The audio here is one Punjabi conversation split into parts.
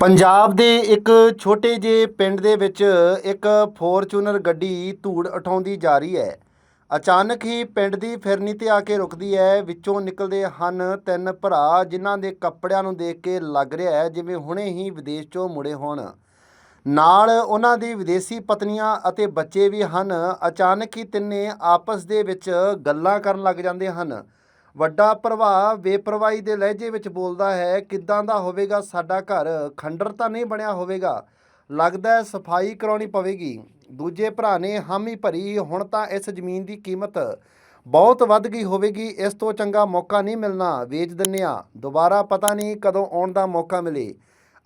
ਪੰਜਾਬ ਦੇ ਇੱਕ ਛੋਟੇ ਜਿਹੇ ਪਿੰਡ ਦੇ ਵਿੱਚ ਇੱਕ ਫੋਰਚੂਨਰ ਗੱਡੀ ਧੂੜ ਉਠਾਉਂਦੀ ਜਾ ਰਹੀ ਹੈ। ਅਚਾਨਕ ਹੀ ਪਿੰਡ ਦੀ ਫਿਰਨੀ ਤੇ ਆ ਕੇ ਰੁਕਦੀ ਹੈ। ਵਿੱਚੋਂ ਨਿਕਲਦੇ ਹਨ ਤਿੰਨ ਭਰਾ ਜਿਨ੍ਹਾਂ ਦੇ ਕੱਪੜਿਆਂ ਨੂੰ ਦੇਖ ਕੇ ਲੱਗ ਰਿਹਾ ਹੈ, ਜਿਵੇਂ ਹੁਣੇ ਹੀ ਵਿਦੇਸ਼ ਚੋਂ ਮੁੜੇ ਹੋਣ। ਨਾਲ ਉਹਨਾਂ ਦੀ ਵਿਦੇਸ਼ੀ ਪਤਨੀਆਂ ਅਤੇ ਬੱਚੇ ਵੀ ਹਨ। ਅਚਾਨਕ ਹੀ ਤਿੰਨੇ ਆਪਸ ਦੇ ਵਿੱਚ ਗੱਲਾਂ ਕਰਨ ਲੱਗ ਜਾਂਦੇ ਹਨ। ਵੱਡਾ ਪ੍ਰਭਾਵ ਬੇਪਰਵਾਹੀ ਦੇ ਲਹਿਜੇ ਵਿੱਚ ਬੋਲਦਾ ਹੈ, ਕਿੱਦਾਂ ਦਾ ਹੋਵੇਗਾ ਸਾਡਾ ਘਰ? ਖੰਡਰ ਤਾਂ ਨਹੀਂ ਬਣਿਆ ਹੋਵੇਗਾ। ਲੱਗਦਾ ਸਫ਼ਾਈ ਕਰਾਉਣੀ ਪਵੇਗੀ। ਦੂਜੇ ਭਰਾ ਨੇ ਹਾਮੀ ਭਰੀ, ਹੁਣ ਤਾਂ ਇਸ ਜ਼ਮੀਨ ਦੀ ਕੀਮਤ ਬਹੁਤ ਵੱਧ ਗਈ ਹੋਵੇਗੀ, ਇਸ ਤੋਂ ਚੰਗਾ ਮੌਕਾ ਨਹੀਂ ਮਿਲਣਾ, ਵੇਚ ਦਿੰਨੇ ਆ ਦੁਬਾਰਾ ਪਤਾ ਨਹੀਂ ਕਦੋਂ ਆਉਣ ਦਾ ਮੌਕਾ ਮਿਲੇ।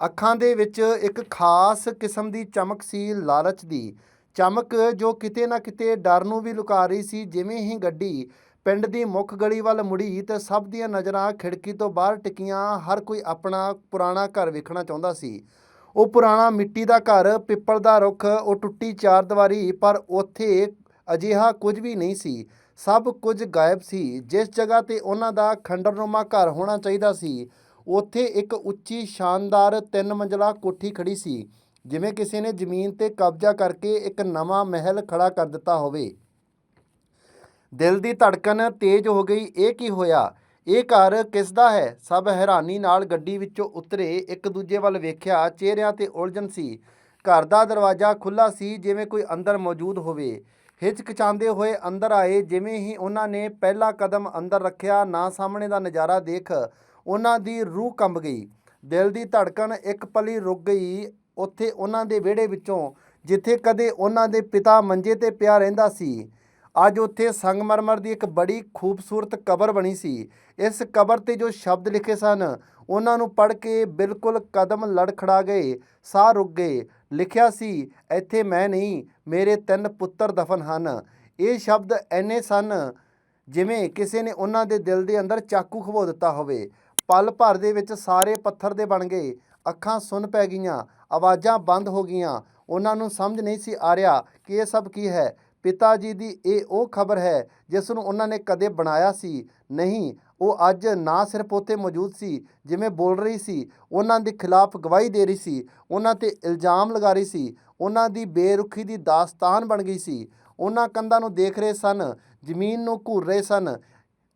ਅੱਖਾਂ ਦੇ ਵਿੱਚ ਇੱਕ ਖਾਸ ਕਿਸਮ ਦੀ ਚਮਕ ਸੀ, ਲਾਲਚ ਦੀ। ਚਮਕ ਜੋ ਕਿਤੇ ਨਾ ਕਿਤੇ ਡਰ ਨੂੰ ਵੀ ਲੁਕਾ ਰਹੀ ਸੀ, ਜਿਵੇਂ ਹੀ ਗੱਡੀ ਪਿੰਡ ਦੀ ਮੁੱਖ ਗਲੀ ਵੱਲ ਮੁੜੀ ਤੇ ਸਭ ਦੀਆਂ ਨਜ਼ਰਾਂ ਖਿੜਕੀ ਤੋਂ ਬਾਹਰ ਟਿਕੀਆਂ। ਹਰ ਕੋਈ ਆਪਣਾ ਪੁਰਾਣਾ ਘਰ ਵੇਖਣਾ ਚਾਹੁੰਦਾ ਸੀ। ਉਹ ਪੁਰਾਣਾ ਮਿੱਟੀ ਦਾ ਘਰ, ਪਿੱਪਲ ਦਾ ਰੁੱਖ, ਉਹ ਟੁੱਟੀ ਚਾਰ ਦੀਵਾਰੀ, ਪਰ ਉੱਥੇ ਅਜਿਹਾ ਕੁਝ ਵੀ ਨਹੀਂ ਸੀ। ਸਭ ਕੁਝ ਗਾਇਬ ਸੀ। ਜਿਸ ਜਗ੍ਹਾ ਤੇ ਉਹਨਾਂ ਦਾ ਖੰਡਰਨੁਮਾ ਘਰ ਹੋਣਾ ਚਾਹੀਦਾ ਸੀ, ਉੱਥੇ ਇੱਕ ਉੱਚੀ, ਸ਼ਾਨਦਾਰ ਤਿੰਨ ਮੰਜ਼ਲਾ ਕੋਠੀ ਖੜੀ ਸੀ, ਜਿਵੇਂ ਕਿਸੇ ਨੇ ਜ਼ਮੀਨ ਤੇ ਕਬਜ਼ਾ ਕਰਕੇ ਇੱਕ ਨਵਾਂ ਮਹਿਲ ਖੜਾ ਕਰ ਦਿੱਤਾ ਹੋਵੇ। ਦਿਲ ਦੀ ਧੜਕਨ ਤੇਜ਼ ਹੋ ਗਈ, ਇਹ ਕੀ ਹੋਇਆ? ਇਹ ਘਰ ਕਿਸ ਦਾ ਹੈ? ਸਭ ਹੈਰਾਨੀ ਨਾਲ ਗੱਡੀ ਵਿੱਚੋਂ ਉਤਰੇ ਇੱਕ ਦੂਜੇ ਵੱਲ ਵੇਖਿਆ, ਚਿਹਰਿਆਂ ਤੇ ਉਲਝਣ ਸੀ। ਘਰ ਦਾ ਦਰਵਾਜ਼ਾ ਖੁੱਲਾ ਸੀ, ਜਿਵੇਂ ਕੋਈ ਅੰਦਰ ਮੌਜੂਦ ਹੋਵੇ। ਹਿਚਕਚਾਉਂਦੇ ਹੋਏ ਅੰਦਰ ਆਏ, ਜਿਵੇਂ ਹੀ ਉਹਨਾਂ ਨੇ ਪਹਿਲਾ ਕਦਮ ਅੰਦਰ ਰੱਖਿਆ, ਨਾ ਸਾਹਮਣੇ ਦਾ ਨਜ਼ਾਰਾ ਦੇਖ ਉਹਨਾਂ ਦੀ ਰੂਹ ਕੰਬ ਗਈ। ਦਿਲ ਦੀ ਧੜਕਣ ਇੱਕ ਪਲੀ ਰੁਕ ਗਈ, ਉੱਥੇ ਉਹਨਾਂ ਦੇ ਵਿਹੜੇ ਵਿੱਚੋਂ, ਜਿੱਥੇ ਕਦੇ ਉਹਨਾਂ ਦੇ ਪਿਤਾ ਮੰਜੇ ਤੇ ਪਿਆ ਰਹਿੰਦਾ ਸੀ। ਅੱਜ ਉੱਥੇ ਸੰਗਮਰਮਰ ਦੀ ਇੱਕ ਬੜੀ ਖੂਬਸੂਰਤ ਕਬਰ ਬਣੀ ਸੀ। ਇਸ ਕਬਰ ਤੇ ਜੋ ਸ਼ਬਦ ਲਿਖੇ ਸਨ, ਉਹਨਾਂ ਨੂੰ ਪੜ੍ਹ ਕੇ ਬਿਲਕੁਲ ਕਦਮ ਲੜਖੜਾ ਗਏ, ਸਾਹ ਰੁਕ ਗਏ। ਲਿਖਿਆ ਸੀ, ਇੱਥੇ ਮੈਂ ਨਹੀਂ, ਮੇਰੇ ਤਿੰਨ ਪੁੱਤਰ ਦਫਨ ਹਨ। ਇਹ ਸ਼ਬਦ ਐਨੇ ਸਨ ਜਿਵੇਂ ਕਿਸੇ ਨੇ ਉਹਨਾਂ ਦੇ ਦਿਲ ਦੇ ਅੰਦਰ ਚਾਕੂ ਖਵੋ ਦਿੱਤਾ ਹੋਵੇ। ਪਲ ਭਰ ਦੇ ਵਿੱਚ ਸਾਰੇ ਪੱਥਰ ਦੇ ਬਣ ਗਏ। ਅੱਖਾਂ ਸੁੰਨ ਪੈ ਗਈਆਂ, ਆਵਾਜ਼ਾਂ ਬੰਦ ਹੋ ਗਈਆਂ। ਉਹਨਾਂ ਨੂੰ ਸਮਝ ਨਹੀਂ ਸੀ ਆ ਰਿਹਾ ਕਿ ਇਹ ਸਭ ਕੀ ਹੈ। ਪਿਤਾ ਜੀ ਦੀ ਇਹ ਉਹ ਖਬਰ ਹੈ ਜਿਸ ਨੂੰ ਉਹਨਾਂ ਨੇ ਕਦੇ ਬਣਾਇਆ ਸੀ। ਨਹੀਂ, ਉਹ ਅੱਜ ਨਾ ਸਿਰਫ ਉੱਥੇ ਮੌਜੂਦ ਸੀ, ਜਿਵੇਂ ਬੋਲ ਰਹੀ ਸੀ, ਉਹਨਾਂ ਦੇ ਖਿਲਾਫ ਗਵਾਹੀ ਦੇ ਰਹੀ ਸੀ, ਉਹਨਾਂ ਤੇ ਇਲਜ਼ਾਮ ਲਗਾ ਰਹੀ ਸੀ, ਉਹਨਾਂ ਦੀ ਬੇਰੁਖੀ ਦੀ ਦਾਸਤਾਨ ਬਣ ਗਈ ਸੀ। ਉਹਨਾਂ ਕੰਧਾਂ ਨੂੰ ਦੇਖ ਰਹੇ ਸਨ, ਜ਼ਮੀਨ ਨੂੰ ਘੂਰ ਰਹੇ ਸਨ,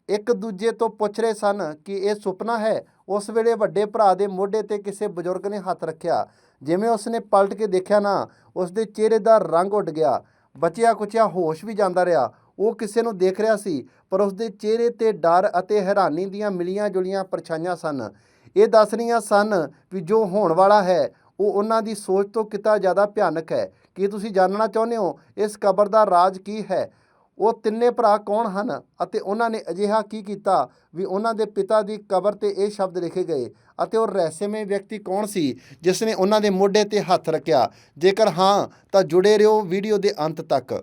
ਇੱਕ ਦੂਜੇ ਤੋਂ ਪੁੱਛ ਰਹੇ ਸਨ ਕਿ ਇਹ ਸੁਪਨਾ ਹੈ। ਉਸ ਵੇਲੇ ਵੱਡੇ ਭਰਾ ਦੇ ਮੋਢੇ ਤੇ ਕਿਸੇ ਬਜ਼ੁਰਗ ਨੇ ਹੱਥ ਰੱਖਿਆ। ਜਿਵੇਂ ਉਸਨੇ ਪਲਟ ਕੇ ਦੇਖਿਆ ਨਾ ਉਸ ਦੇ ਚਿਹਰੇ ਦਾ ਰੰਗ ਉੱਡ ਗਿਆ। ਬਚਿਆ ਕੁਚਿਆ ਹੋਸ਼ ਵੀ ਜਾਂਦਾ ਰਿਹਾ। ਉਹ ਕਿਸੇ ਨੂੰ ਦੇਖ ਰਿਹਾ ਸੀ, ਪਰ ਉਸ ਦੇ ਚਿਹਰੇ ਤੇ ਡਰ ਅਤੇ ਹੈਰਾਨੀ ਦੀਆਂ ਮਿਲੀਆਂ ਜੁਲੀਆਂ ਪਰਛਾਈਆਂ ਸਨ। ਇਹ ਦੱਸ ਰਹੀਆਂ ਸਨ ਵੀ ਜੋ ਹੋਣ ਵਾਲਾ ਹੈ, ਉਹ ਉਹਨਾਂ ਦੀ ਸੋਚ ਤੋਂ ਕਿਤਾ ਜ਼ਿਆਦਾ ਭਿਆਨਕ ਹੈ। ਕੀ ਤੁਸੀਂ ਜਾਣਨਾ ਚਾਹੁੰਦੇ ਹੋ ਇਸ ਕਬਰ ਦਾ ਰਾਜ ਕੀ ਹੈ? ਉਹ ਤਿੰਨੇ ਭਰਾ ਕੌਣ ਹਨ ਅਤੇ ਉਹਨਾਂ ਨੇ ਅਜਿਹਾ ਕੀ ਕੀਤਾ ਵੀ ਉਹਨਾਂ ਦੇ ਪਿਤਾ ਦੀ ਕਬਰ ਤੇ ਇਹ ਸ਼ਬਦ ਲਿਖੇ ਗਏ? ਅਤੇ ਉਹ ਰਹੱਸਮਈ ਵਿਅਕਤੀ ਕੌਣ ਸੀ ਜਿਸ ਨੇ ਉਹਨਾਂ ਦੇ ਮੋਢੇ ਤੇ ਹੱਥ ਰੱਖਿਆ? ਜੇਕਰ ਹਾਂ, ਤਾਂ ਜੁੜੇ ਰਹੋ ਵੀਡੀਓ ਦੇ ਅੰਤ ਤੱਕ।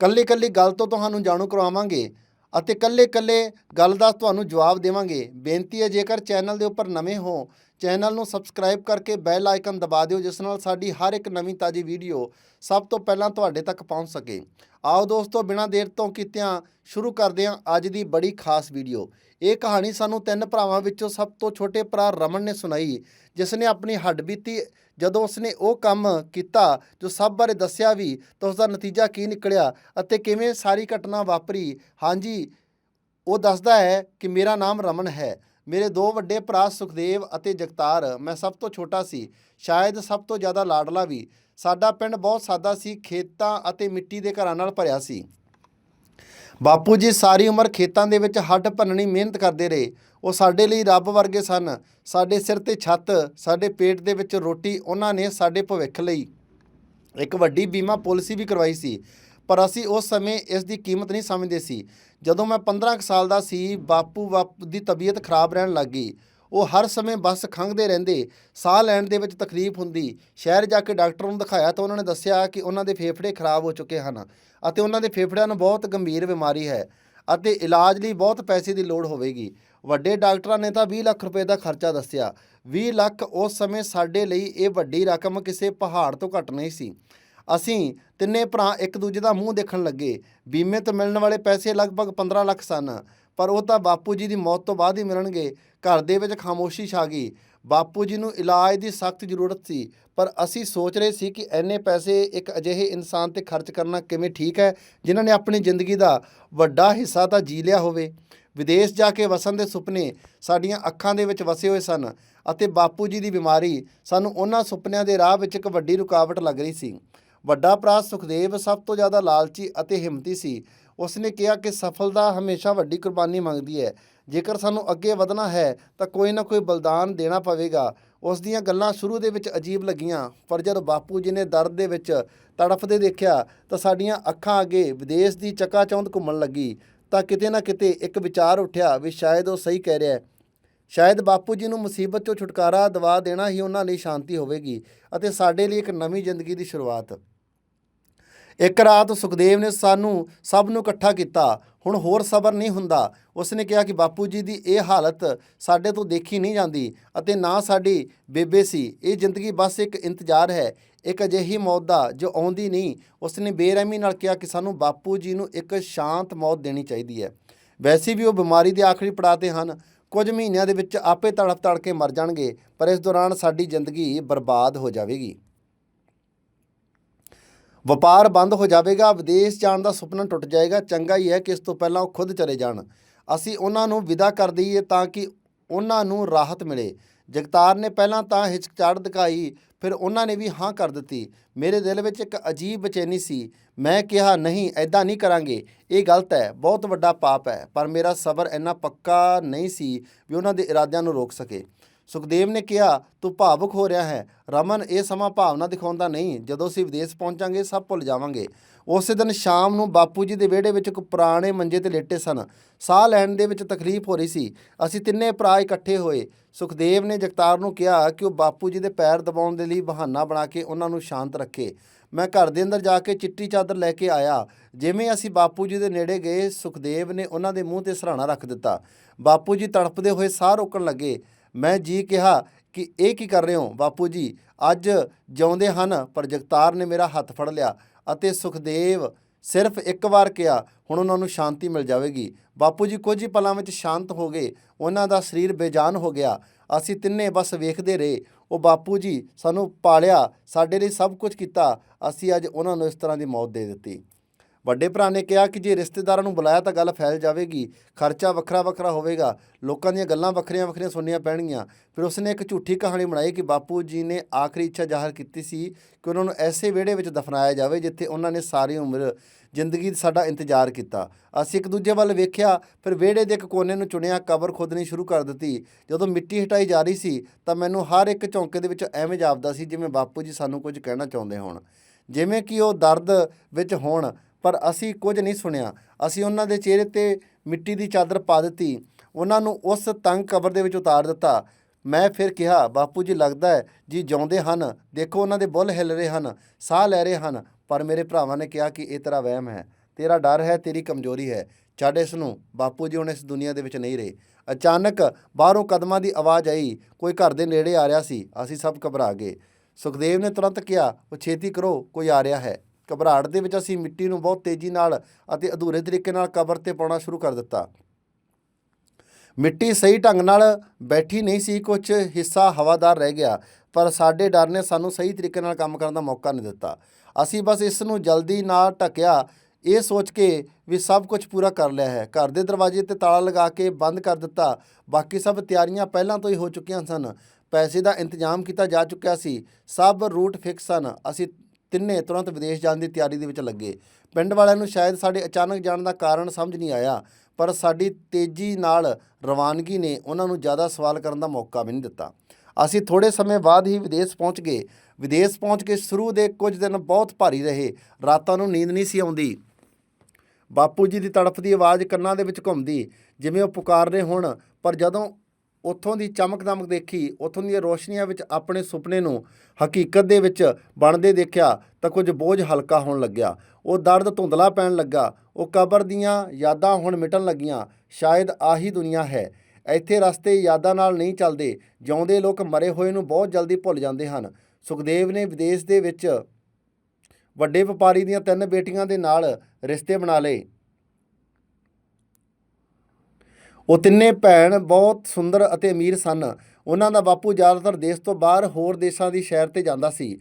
ਕੱਲੇ ਕੱਲੇ ਗੱਲ ਤੋਂ ਤੁਹਾਨੂੰ ਜਾਣੂ ਕਰਵਾਵਾਂਗੇ ਅਤੇ ਕੱਲੇ ਕੱਲੇ ਗੱਲ ਦਾ ਤੁਹਾਨੂੰ ਜਵਾਬ ਦੇਵਾਂਗੇ। ਬੇਨਤੀ ਹੈ, ਜੇਕਰ ਚੈਨਲ ਦੇ ਉੱਪਰ ਨਵੇਂ ਹੋ, ਚੈਨਲ ਨੂੰ ਸਬਸਕ੍ਰਾਈਬ ਕਰਕੇ ਬੈਲ ਆਈਕਨ ਦਬਾ ਦਿਓ, ਜਿਸ ਨਾਲ ਸਾਡੀ ਹਰ ਇੱਕ ਨਵੀਂ ਤਾਜੀ ਵੀਡੀਓ ਸਭ ਤੋਂ ਪਹਿਲਾਂ ਤੁਹਾਡੇ ਤੱਕ ਪਹੁੰਚ ਸਕੇ। ਆਓ ਦੋਸਤੋ, ਬਿਨਾਂ ਦੇਰ ਤੋਂ ਕੀਤਿਆਂ ਸ਼ੁਰੂ ਕਰਦੇ ਹਾਂ ਅੱਜ ਦੀ ਬੜੀ ਖਾਸ ਵੀਡੀਓ। ਇਹ ਕਹਾਣੀ ਸਾਨੂੰ ਤਿੰਨ ਭਰਾਵਾਂ ਵਿੱਚੋਂ ਸਭ ਤੋਂ ਛੋਟੇ ਭਰਾ ਰਮਨ ਨੇ ਸੁਣਾਈ, ਜਿਸ ਨੇ ਆਪਣੀ ਹੱਡਬੀਤੀ ਜਦੋਂ ਉਸਨੇ ਉਹ ਕੰਮ ਕੀਤਾ ਜੋ ਸਭ ਬਾਰੇ ਦੱਸਿਆ ਵੀ, ਤਾਂ ਉਸ ਦਾ ਨਤੀਜਾ ਕੀ ਨਿਕਲਿਆ ਅਤੇ ਕਿਵੇਂ ਸਾਰੀ ਘਟਨਾ ਵਾਪਰੀ। ਹਾਂਜੀ, ਉਹ ਦੱਸਦਾ ਹੈ ਕਿ ਮੇਰਾ ਨਾਮ ਰਮਨ ਹੈ। ਮੇਰੇ ਦੋ ਵੱਡੇ ਭਰਾ ਸੁਖਦੇਵ ਅਤੇ ਜਗਤਾਰ, ਮੈਂ ਸਭ ਤੋਂ ਛੋਟਾ ਸੀ। ਸ਼ਾਇਦ ਸਭ ਤੋਂ ਜ਼ਿਆਦਾ ਲਾਡਲਾ ਵੀ। ਸਾਡਾ ਪਿੰਡ ਬਹੁਤ ਸਾਦਾ ਸੀ, ਖੇਤਾਂ ਅਤੇ ਮਿੱਟੀ ਦੇ ਘਰਾਂ ਨਾਲ ਭਰਿਆ ਸੀ। ਬਾਪੂ ਜੀ ਸਾਰੀ ਉਮਰ ਖੇਤਾਂ ਦੇ ਵਿੱਚ ਹੱਡ ਭੰਨਣੀ ਮਿਹਨਤ ਕਰਦੇ ਰਹੇ। ਉਹ ਸਾਡੇ ਲਈ ਰੱਬ ਵਰਗੇ ਸਨ। ਸਾਡੇ ਸਿਰ ਤੇ ਛੱਤ, ਸਾਡੇ ਪੇਟ ਦੇ ਵਿੱਚ ਰੋਟੀ, ਉਹਨਾਂ ਨੇ ਸਾਡੇ ਭਵਿੱਖ ਲਈ ਇੱਕ ਵੱਡੀ ਬੀਮਾ ਪਾਲਿਸੀ ਵੀ ਕਰਵਾਈ ਸੀ। ਪਰ ਅਸੀਂ ਉਸ ਸਮੇਂ ਇਸ ਦੀ ਕੀਮਤ ਨਹੀਂ ਸਮਝਦੇ ਸੀ। ਜਦੋਂ ਮੈਂ 15 ਕੁ ਸਾਲ ਦਾ ਸੀ ਬਾਪੂ ਬਾਪ ਦੀ ਤਬੀਅਤ ਖਰਾਬ ਰਹਿਣ ਲੱਗ ਗਈ। ਉਹ ਹਰ ਸਮੇਂ ਬੱਸ ਖੰਘਦੇ ਰਹਿੰਦੇ, ਸਾਹ ਲੈਣ ਦੇ ਵਿੱਚ ਤਕਲੀਫ ਹੁੰਦੀ। ਸ਼ਹਿਰ ਜਾ ਕੇ ਡਾਕਟਰ ਨੂੰ ਦਿਖਾਇਆ ਤਾਂ ਉਹਨਾਂ ਨੇ ਦੱਸਿਆ ਕਿ ਉਹਨਾਂ ਦੇ ਫੇਫੜੇ ਖਰਾਬ ਹੋ ਚੁੱਕੇ ਹਨ ਅਤੇ ਉਹਨਾਂ ਦੇ ਫੇਫੜਿਆਂ ਨੂੰ ਬਹੁਤ ਗੰਭੀਰ ਬਿਮਾਰੀ ਹੈ ਅਤੇ ਇਲਾਜ ਲਈ ਬਹੁਤ ਪੈਸੇ ਦੀ ਲੋੜ ਹੋਵੇਗੀ। ਵੱਡੇ ਡਾਕਟਰਾਂ ਨੇ ਤਾਂ 20 ਲੱਖ ਰੁਪਏ ਦਾ ਖਰਚਾ ਦੱਸਿਆ। 20 ਲੱਖ ਉਸ ਸਮੇਂ ਸਾਡੇ ਲਈ ਇਹ ਵੱਡੀ ਰਕਮ ਕਿਸੇ ਪਹਾੜ ਤੋਂ ਘੱਟ ਨਹੀਂ ਸੀ। ਅਸੀਂ ਤਿੰਨੇ ਭਰਾ ਇੱਕ ਦੂਜੇ ਦਾ ਮੂੰਹ ਦੇਖਣ ਲੱਗੇ। ਬੀਮੇ ਤੋਂ ਮਿਲਣ ਵਾਲੇ ਪੈਸੇ ਲਗਭਗ 15 ਲੱਖ ਸਨ, ਪਰ ਉਹ ਤਾਂ ਬਾਪੂ ਜੀ ਦੀ ਮੌਤ ਤੋਂ ਬਾਅਦ ਹੀ ਮਿਲਣਗੇ। ਘਰ ਦੇ ਵਿੱਚ ਖਾਮੋਸ਼ੀ ਛਾ ਗਈ। ਬਾਪੂ ਜੀ ਨੂੰ ਇਲਾਜ ਦੀ ਸਖਤ ਜ਼ਰੂਰਤ ਸੀ, ਪਰ ਅਸੀਂ ਸੋਚ ਰਹੇ ਸੀ ਕਿ ਐਨੇ ਪੈਸੇ ਇੱਕ ਅਜਿਹੇ ਇਨਸਾਨ ਤੇ ਖਰਚ ਕਰਨਾ ਕਿਵੇਂ ਠੀਕ ਹੈ, ਜਿਨ੍ਹਾਂ ਨੇ ਆਪਣੀ ਜ਼ਿੰਦਗੀ ਦਾ ਵੱਡਾ ਹਿੱਸਾ ਤਾਂ ਜੀ ਲਿਆ ਹੋਵੇ। ਵਿਦੇਸ਼ ਜਾ ਕੇ ਵਸਣ ਦੇ ਸੁਪਨੇ ਸਾਡੀਆਂ ਅੱਖਾਂ ਦੇ ਵਿੱਚ ਵਸੇ ਹੋਏ ਸਨ ਅਤੇ ਬਾਪੂ ਜੀ ਦੀ ਬਿਮਾਰੀ ਸਾਨੂੰ ਉਹਨਾਂ ਸੁਪਨਿਆਂ ਦੇ ਰਾਹ ਵਿੱਚ ਇੱਕ ਵੱਡੀ ਰੁਕਾਵਟ ਲੱਗ ਰਹੀ ਸੀ। ਵੱਡਾ ਭਰਾ ਸੁਖਦੇਵ ਸਭ ਤੋਂ ਜ਼ਿਆਦਾ ਲਾਲਚੀ ਅਤੇ ਹਿੰਮਤੀ ਸੀ। ਉਸਨੇ ਕਿਹਾ ਕਿ ਸਫਲਤਾ ਹਮੇਸ਼ਾ ਵੱਡੀ ਕੁਰਬਾਨੀ ਮੰਗਦੀ ਹੈ। ਜੇਕਰ ਸਾਨੂੰ ਅੱਗੇ ਵਧਣਾ ਹੈ, ਤਾਂ ਕੋਈ ਨਾ ਕੋਈ ਬਲਦਾਨ ਦੇਣਾ ਪਵੇਗਾ। ਉਸ ਦੀਆਂ ਗੱਲਾਂ ਸ਼ੁਰੂ ਦੇ ਵਿੱਚ ਅਜੀਬ ਲੱਗੀਆਂ, ਪਰ ਜਦ ਬਾਪੂ ਜੀ ਨੇ ਦਰਦ ਦੇ ਵਿੱਚ ਤੜਫਦੇ ਦੇਖਿਆ, ਤਾਂ ਸਾਡੀਆਂ ਅੱਖਾਂ ਅੱਗੇ ਵਿਦੇਸ਼ ਦੀ ਚਕਾਚੌਂਧ ਘੁੰਮਣ ਲੱਗੀ, ਤਾਂ ਕਿਤੇ ਨਾ ਕਿਤੇ ਇੱਕ ਵਿਚਾਰ ਉੱਠਿਆ ਵੀ ਸ਼ਾਇਦ ਉਹ ਸਹੀ ਕਹਿ ਰਿਹਾ ਹੈ। ਸ਼ਾਇਦ ਬਾਪੂ ਜੀ ਨੂੰ ਮੁਸੀਬਤ ਤੋਂ ਛੁਟਕਾਰਾ ਦਿਵਾ ਦੇਣਾ ਹੀ ਉਹਨਾਂ ਲਈ ਸ਼ਾਂਤੀ ਹੋਵੇਗੀ, ਅਤੇ ਸਾਡੇ ਲਈ ਇੱਕ ਨਵੀਂ ਜ਼ਿੰਦਗੀ ਦੀ ਸ਼ੁਰੂਆਤ। ਇੱਕ ਰਾਤ ਸੁਖਦੇਵ ਨੇ ਸਾਨੂੰ ਸਭ ਨੂੰ ਇਕੱਠਾ ਕੀਤਾ। ਹੁਣ ਹੋਰ ਸਬਰ ਨਹੀਂ ਹੁੰਦਾ। ਉਸਨੇ ਕਿਹਾ ਕਿ ਬਾਪੂ ਜੀ ਦੀ ਇਹ ਹਾਲਤ ਸਾਡੇ ਤੋਂ ਦੇਖੀ ਨਹੀਂ ਜਾਂਦੀ ਅਤੇ ਨਾ ਸਾਡੀ ਬੇਬੇ ਸੀ। ਇਹ ਜ਼ਿੰਦਗੀ ਬਸ ਇੱਕ ਇੰਤਜ਼ਾਰ ਹੈ। ਇੱਕ ਅਜਿਹੀ ਮੌਤ ਦਾ ਜੋ ਆਉਂਦੀ ਨਹੀਂ। ਉਸਨੇ ਬੇਰਹਿਮੀ ਨਾਲ ਕਿਹਾ ਕਿ ਸਾਨੂੰ ਬਾਪੂ ਜੀ ਨੂੰ ਇੱਕ ਸ਼ਾਂਤ ਮੌਤ ਦੇਣੀ ਚਾਹੀਦੀ ਹੈ। ਵੈਸੇ ਵੀ ਉਹ ਬਿਮਾਰੀ ਦੇ ਆਖਰੀ ਪੜਾਅ ਤੇ ਹਨ। ਕੁਝ ਮਹੀਨਿਆਂ ਦੇ ਵਿੱਚ ਆਪੇ ਤੜਫ ਤੜ ਕੇ ਮਰ ਜਾਣਗੇ। ਪਰ ਇਸ ਦੌਰਾਨ ਸਾਡੀ ਜ਼ਿੰਦਗੀ ਬਰਬਾਦ ਹੋ ਜਾਵੇਗੀ। ਵਪਾਰ ਬੰਦ ਹੋ ਜਾਵੇਗਾ, ਵਿਦੇਸ਼ ਜਾਣ ਦਾ ਸੁਪਨਾ ਟੁੱਟ ਜਾਏਗਾ, ਚੰਗਾ ਹੀ ਹੈ ਕਿ ਇਸ ਤੋਂ ਪਹਿਲਾਂ ਉਹ ਖੁਦ ਚਲੇ ਜਾਣ। ਅਸੀਂ ਉਹਨਾਂ ਨੂੰ ਵਿਦਾ ਕਰ ਦਈਏ ਤਾਂ ਕਿ ਉਹਨਾਂ ਨੂੰ ਰਾਹਤ ਮਿਲੇ। ਜਗਤਾਰ ਨੇ ਪਹਿਲਾਂ ਤਾਂ ਹਿਚਕਚਾਹਟ ਦਿਖਾਈ, ਫਿਰ ਉਹਨਾਂ ਨੇ ਵੀ ਹਾਂ ਕਰ ਦਿੱਤੀ। ਮੇਰੇ ਦਿਲ ਵਿੱਚ ਇੱਕ ਅਜੀਬ ਬੇਚੈਨੀ ਸੀ। ਮੈਂ ਕਿਹਾ, ਨਹੀਂ ਐਦਾਂ ਨਹੀਂ ਕਰਾਂਗੇ। ਇਹ ਗਲਤ ਹੈ, ਬਹੁਤ ਵੱਡਾ ਪਾਪ ਹੈ, ਪਰ ਮੇਰਾ ਸਬਰ ਇੰਨਾ ਪੱਕਾ ਨਹੀਂ ਸੀ ਵੀ ਉਹਨਾਂ ਦੇ ਇਰਾਦਿਆਂ ਨੂੰ ਰੋਕ ਸਕੇ। ਸੁਖਦੇਵ ਨੇ ਕਿਹਾ, ਤੂੰ ਭਾਵੁਕ ਹੋ ਰਿਹਾ ਹੈ। ਰਮਨ, ਇਹ ਸਮਾਂ ਭਾਵਨਾ ਦਿਖਾਉਂਦਾ ਨਹੀਂ। ਜਦੋਂ ਅਸੀਂ ਵਿਦੇਸ਼ ਪਹੁੰਚਾਂਗੇ, ਸਭ ਭੁੱਲ ਜਾਵਾਂਗੇ। ਉਸੇ ਦਿਨ ਸ਼ਾਮ ਨੂੰ ਬਾਪੂ ਜੀ ਦੇ ਵਿਹੜੇ ਵਿੱਚ ਇੱਕ ਪੁਰਾਣੇ ਮੰਜੇ ਤੇ ਲੇਟੇ ਸਨ। ਸਾਹ ਲੈਣ ਦੇ ਵਿੱਚ ਤਕਲੀਫ ਹੋ ਰਹੀ ਸੀ। ਅਸੀਂ ਤਿੰਨੇ ਭਰਾ ਇਕੱਠੇ ਹੋਏ। ਸੁਖਦੇਵ ਨੇ ਜਗਤਾਰ ਨੂੰ ਕਿਹਾ ਕਿ ਉਹ ਬਾਪੂ ਜੀ ਦੇ ਪੈਰ ਦਬਾਉਣ ਦੇ ਲਈ ਬਹਾਨਾ ਬਣਾ ਕੇ ਉਹਨਾਂ ਨੂੰ ਸ਼ਾਂਤ ਰੱਖੇ। ਮੈਂ ਘਰ ਦੇ ਅੰਦਰ ਜਾ ਕੇ ਚਿੱਟੀ ਚਾਦਰ ਲੈ ਕੇ ਆਇਆ। ਜਿਵੇਂ ਅਸੀਂ ਬਾਪੂ ਜੀ ਦੇ ਨੇੜੇ ਗਏ, ਸੁਖਦੇਵ ਨੇ ਉਹਨਾਂ ਦੇ ਮੂੰਹ ਤੇ ਸਰਾਣਾ ਰੱਖ ਦਿੱਤਾ। ਬਾਪੂ ਜੀ ਤੜਪਦੇ ਹੋਏ ਸਾਹ ਰੋਕਣ ਲੱਗੇ। ਮੈਂ ਜੀ ਕਿਹਾ ਕਿ ਇਹ ਕੀ ਕਰ ਰਹੇ ਹੋ? ਬਾਪੂ ਜੀ, ਅੱਜ ਜਿਉਂਦੇ ਹਨ, ਪਰ ਜਗਤਾਰ ਨੇ ਮੇਰਾ ਹੱਥ ਫੜ ਲਿਆ ਅਤੇ ਸੁਖਦੇਵ ਸਿਰਫ ਇੱਕ ਵਾਰ ਕਿਹਾ, ਹੁਣ ਉਹਨਾਂ ਨੂੰ ਸ਼ਾਂਤੀ ਮਿਲ ਜਾਵੇਗੀ। ਬਾਪੂ ਜੀ, ਕੁਝ ਹੀ ਪਲਾਂ ਵਿੱਚ ਸ਼ਾਂਤ ਹੋ ਗਏ। ਉਹਨਾਂ ਦਾ ਸਰੀਰ ਬੇਜਾਨ ਹੋ ਗਿਆ। ਅਸੀਂ ਤਿੰਨੇ ਬਸ ਵੇਖਦੇ ਰਹੇ। ਉਹ ਬਾਪੂ ਜੀ, ਸਾਨੂੰ ਪਾਲਿਆ, ਸਾਡੇ ਲਈ ਸਭ ਕੁਝ ਕੀਤਾ। ਅਸੀਂ ਅੱਜ ਉਹਨਾਂ ਨੂੰ ਇਸ ਤਰ੍ਹਾਂ ਦੀ ਮੌਤ ਦੇ ਦਿੱਤੀ। ਵੱਡੇ ਭਰਾ ਨੇ ਕਿਹਾ ਕਿ ਜੇ ਰਿਸ਼ਤੇਦਾਰਾਂ ਨੂੰ ਬੁਲਾਇਆ ਤਾਂ ਗੱਲ ਫੈਲ ਜਾਵੇਗੀ, ਖਰਚਾ ਵੱਖਰਾ ਵੱਖਰਾ ਹੋਵੇਗਾ, ਲੋਕਾਂ ਦੀਆਂ ਗੱਲਾਂ ਵੱਖਰੀਆਂ ਵੱਖਰੀਆਂ ਸੁਣਨੀਆਂ ਪੈਣਗੀਆਂ। ਫਿਰ ਉਸਨੇ ਇੱਕ ਝੂਠੀ ਕਹਾਣੀ ਬਣਾਈ ਕਿ ਬਾਪੂ ਜੀ ਨੇ ਆਖਰੀ ਇੱਛਾ ਜ਼ਾਹਰ ਕੀਤੀ ਸੀ ਕਿ ਉਹਨਾਂ ਨੂੰ ਐਸੇ ਵਿਹੜੇ ਵਿੱਚ ਦਫਨਾਇਆ ਜਾਵੇ ਜਿੱਥੇ ਉਹਨਾਂ ਨੇ ਸਾਰੀ ਉਮਰ ਜ਼ਿੰਦਗੀ ਸਾਡਾ ਇੰਤਜ਼ਾਰ ਕੀਤਾ। ਅਸੀਂ ਇੱਕ ਦੂਜੇ ਵੱਲ ਵੇਖਿਆ, ਫਿਰ ਵਿਹੜੇ ਦੇ ਇੱਕ ਕੋਨੇ ਨੂੰ ਚੁਣਿਆ, ਕਬਰ ਖੋਦਣੀ ਸ਼ੁਰੂ ਕਰ ਦਿੱਤੀ। ਜਦੋਂ ਮਿੱਟੀ ਹਟਾਈ ਜਾ ਰਹੀ ਸੀ ਤਾਂ ਮੈਨੂੰ ਹਰ ਇੱਕ ਝੌਂਕੇ ਦੇ ਵਿੱਚ ਐਵੇਂ ਜਾਪਦਾ ਸੀ ਜਿਵੇਂ ਬਾਪੂ ਜੀ ਸਾਨੂੰ ਕੁਝ ਕਹਿਣਾ ਚਾਹੁੰਦੇ ਹੋਣ। ਜਿਵੇਂ ਕਿ ਉਹ ਦਰਦ ਵਿੱਚ ਹੋਣ ਪਰ ਅਸੀਂ ਕੁਝ ਨਹੀਂ ਸੁਣਿਆ। ਅਸੀਂ ਉਹਨਾਂ ਦੇ ਚਿਹਰੇ ਤੇ ਮਿੱਟੀ ਦੀ ਚਾਦਰ ਪਾ ਦਿੱਤੀ। ਉਹਨਾਂ ਨੂੰ ਉਸ ਤੰਗ ਕਬਰ ਦੇ ਵਿੱਚ ਉਤਾਰ ਦਿੱਤਾ। ਮੈਂ ਫਿਰ ਕਿਹਾ, ਬਾਪੂ ਜੀ, ਲੱਗਦਾ ਹੈ ਜੀ ਜਿਉਂਦੇ ਹਨ। ਦੇਖੋ, ਉਹਨਾਂ ਦੇ ਬੁੱਲ ਹਿੱਲ ਰਹੇ ਹਨ, ਸਾਹ ਲੈ ਰਹੇ ਹਨ। ਪਰ ਮੇਰੇ ਭਰਾਵਾਂ ਨੇ ਕਿਹਾ ਕਿ ਇਹ ਤੇਰਾ ਵਹਿਮ ਹੈ। ਤੇਰਾ ਡਰ ਹੈ, ਤੇਰੀ ਕਮਜ਼ੋਰੀ ਹੈ। ਛੱਡ ਇਸ ਨੂੰ। ਬਾਪੂ ਜੀ ਹੁਣ ਇਸ ਦੁਨੀਆ ਦੇ ਵਿੱਚ ਨਹੀਂ ਰਹੇ। ਅਚਾਨਕ ਬਾਹਰੋਂ ਕਦਮਾਂ ਦੀ ਆਵਾਜ਼ ਆਈ। ਕੋਈ ਘਰ ਦੇ ਨੇੜੇ ਆ ਰਿਹਾ ਸੀ। ਅਸੀਂ ਸਭ ਘਬਰਾ ਗਏ। ਸੁਖਦੇਵ ਨੇ ਤੁਰੰਤ ਕਿਹਾ, ਉਹ ਛੇਤੀ ਕਰੋ, ਕੋਈ ਆ ਰਿਹਾ ਹੈ। ਘਬਰਾਹਟ ਦੇ ਵਿੱਚ ਅਸੀਂ ਮਿੱਟੀ ਨੂੰ ਬਹੁਤ ਤੇਜ਼ੀ ਨਾਲ ਅਤੇ ਅਧੂਰੇ ਤਰੀਕੇ ਨਾਲ ਕਬਰ ਤੇ ਪਾਉਣਾ ਸ਼ੁਰੂ ਕਰ ਦਿੱਤਾ। ਮਿੱਟੀ ਸਹੀ ਢੰਗ ਨਾਲ ਬੈਠੀ ਨਹੀਂ ਸੀ ਕੁਝ ਹਿੱਸਾ ਹਵਾਦਾਰ ਰਹਿ ਗਿਆ, ਪਰ ਸਾਡੇ ਡਰ ਨੇ ਸਾਨੂੰ ਸਹੀ ਤਰੀਕੇ ਨਾਲ ਕੰਮ ਕਰਨ ਦਾ ਮੌਕਾ ਨਹੀਂ ਦਿੱਤਾ। ਅਸੀਂ ਬਸ ਇਸ ਨੂੰ ਜਲਦੀ ਨਾਲ ਢੱਕਿਆ। ਇਹ ਸੋਚ ਕੇ ਵੀ ਸਭ ਕੁਝ ਪੂਰਾ ਕਰ ਲਿਆ ਹੈ। ਘਰ ਦੇ ਦਰਵਾਜ਼ੇ ਤੇ ਤਾਲਾ ਲਗਾ ਕੇ ਬੰਦ ਕਰ ਦਿੱਤਾ। ਬਾਕੀ ਸਭ ਤਿਆਰੀਆਂ ਪਹਿਲਾਂ ਤੋਂ ਹੀ ਹੋ ਚੁੱਕੀਆਂ ਸਨ। ਪੈਸੇ ਦਾ ਇੰਤਜ਼ਾਮ ਕੀਤਾ ਜਾ ਚੁੱਕਿਆ ਸੀ। ਸਭ ਰੂਟ ਫਿਕਸ ਸਨ। ਅਸੀਂ ਤਿੰਨੇ ਤੁਰੰਤ ਵਿਦੇਸ਼ ਜਾਣ ਦੀ ਤਿਆਰੀ ਦੇ ਵਿੱਚ ਲੱਗੇ। ਪਿੰਡ ਵਾਲਿਆਂ ਨੂੰ ਸ਼ਾਇਦ ਸਾਡੇ ਅਚਾਨਕ ਜਾਣ ਦਾ ਕਾਰਨ ਸਮਝ ਨਹੀਂ ਆਇਆ, ਪਰ ਸਾਡੀ ਤੇਜ਼ੀ ਨਾਲ ਰਵਾਨਗੀ ਨੇ ਉਹਨਾਂ ਨੂੰ ਜ਼ਿਆਦਾ ਸਵਾਲ ਕਰਨ ਦਾ ਮੌਕਾ ਵੀ ਨਹੀਂ ਦਿੱਤਾ। ਅਸੀਂ ਥੋੜੇ ਸਮੇਂ ਬਾਅਦ ਹੀ ਵਿਦੇਸ਼ ਪਹੁੰਚ ਗਏ। ਵਿਦੇਸ਼ ਪਹੁੰਚ ਕੇ ਸ਼ੁਰੂ ਦੇ ਕੁਝ ਦਿਨ ਬਹੁਤ ਭਾਰੀ ਰਹੇ। ਰਾਤਾਂ ਨੂੰ ਨੀਂਦ ਨਹੀਂ ਸੀ ਆਉਂਦੀ। ਬਾਪੂ ਜੀ ਦੀ ਤੜਫ ਦੀ ਆਵਾਜ਼ ਕੰਨਾਂ ਦੇ ਵਿੱਚ ਘੁੰਮਦੀ, ਜਿਵੇਂ ਉਹ ਪੁਕਾਰ ਰਹੇ ਹੋਣ, ਪਰ ਜਦੋਂ ਉੱਥੋਂ ਦੀ ਚਮਕ ਦਮਕ ਦੇਖੀ, ਉੱਥੋਂ ਦੀਆਂ ਰੋਸ਼ਨੀਆਂ ਵਿੱਚ ਆਪਣੇ ਸੁਪਨੇ ਨੂੰ ਹਕੀਕਤ ਦੇ ਵਿੱਚ ਬਣਦੇ ਦੇਖਿਆ ਤਾਂ ਕੁਝ ਬੋਝ ਹਲਕਾ ਹੋਣ ਲੱਗਿਆ। ਉਹ ਦਰਦ ਧੁੰਦਲਾ ਪੈਣ ਲੱਗਾ। ਉਹ ਕਬਰ ਦੀਆਂ ਯਾਦਾਂ ਹੁਣ ਮਿਟਣ ਲੱਗੀਆਂ। ਸ਼ਾਇਦ ਆਹੀ ਦੁਨੀਆ ਹੈ। ਇੱਥੇ ਰਸਤੇ ਯਾਦਾਂ ਨਾਲ ਨਹੀਂ ਚੱਲਦੇ। ਜਿਉਂਦੇ ਲੋਕ ਮਰੇ ਹੋਏ ਨੂੰ ਬਹੁਤ ਜਲਦੀ ਭੁੱਲ ਜਾਂਦੇ ਹਨ। ਸੁਖਦੇਵ ਨੇ ਵਿਦੇਸ਼ ਦੇ ਵਿੱਚ ਵੱਡੇ ਵਪਾਰੀ ਦੀਆਂ ਤਿੰਨ ਬੇਟੀਆਂ ਦੇ ਨਾਲ ਰਿਸ਼ਤੇ ਬਣਾ ਲਏ। ਉਹ ਤਿੰਨੇ ਭੈਣ ਬਹੁਤ ਸੁੰਦਰ ਅਤੇ ਅਮੀਰ ਸਨ। ਉਹਨਾਂ ਦਾ ਬਾਪੂ ਜ਼ਿਆਦਾਤਰ ਦੇਸ਼ ਤੋਂ ਬਾਹਰ ਹੋਰ ਦੇਸ਼ਾਂ ਦੀ ਸ਼ਹਿਰ ਤੇ ਜਾਂਦਾ ਸੀ।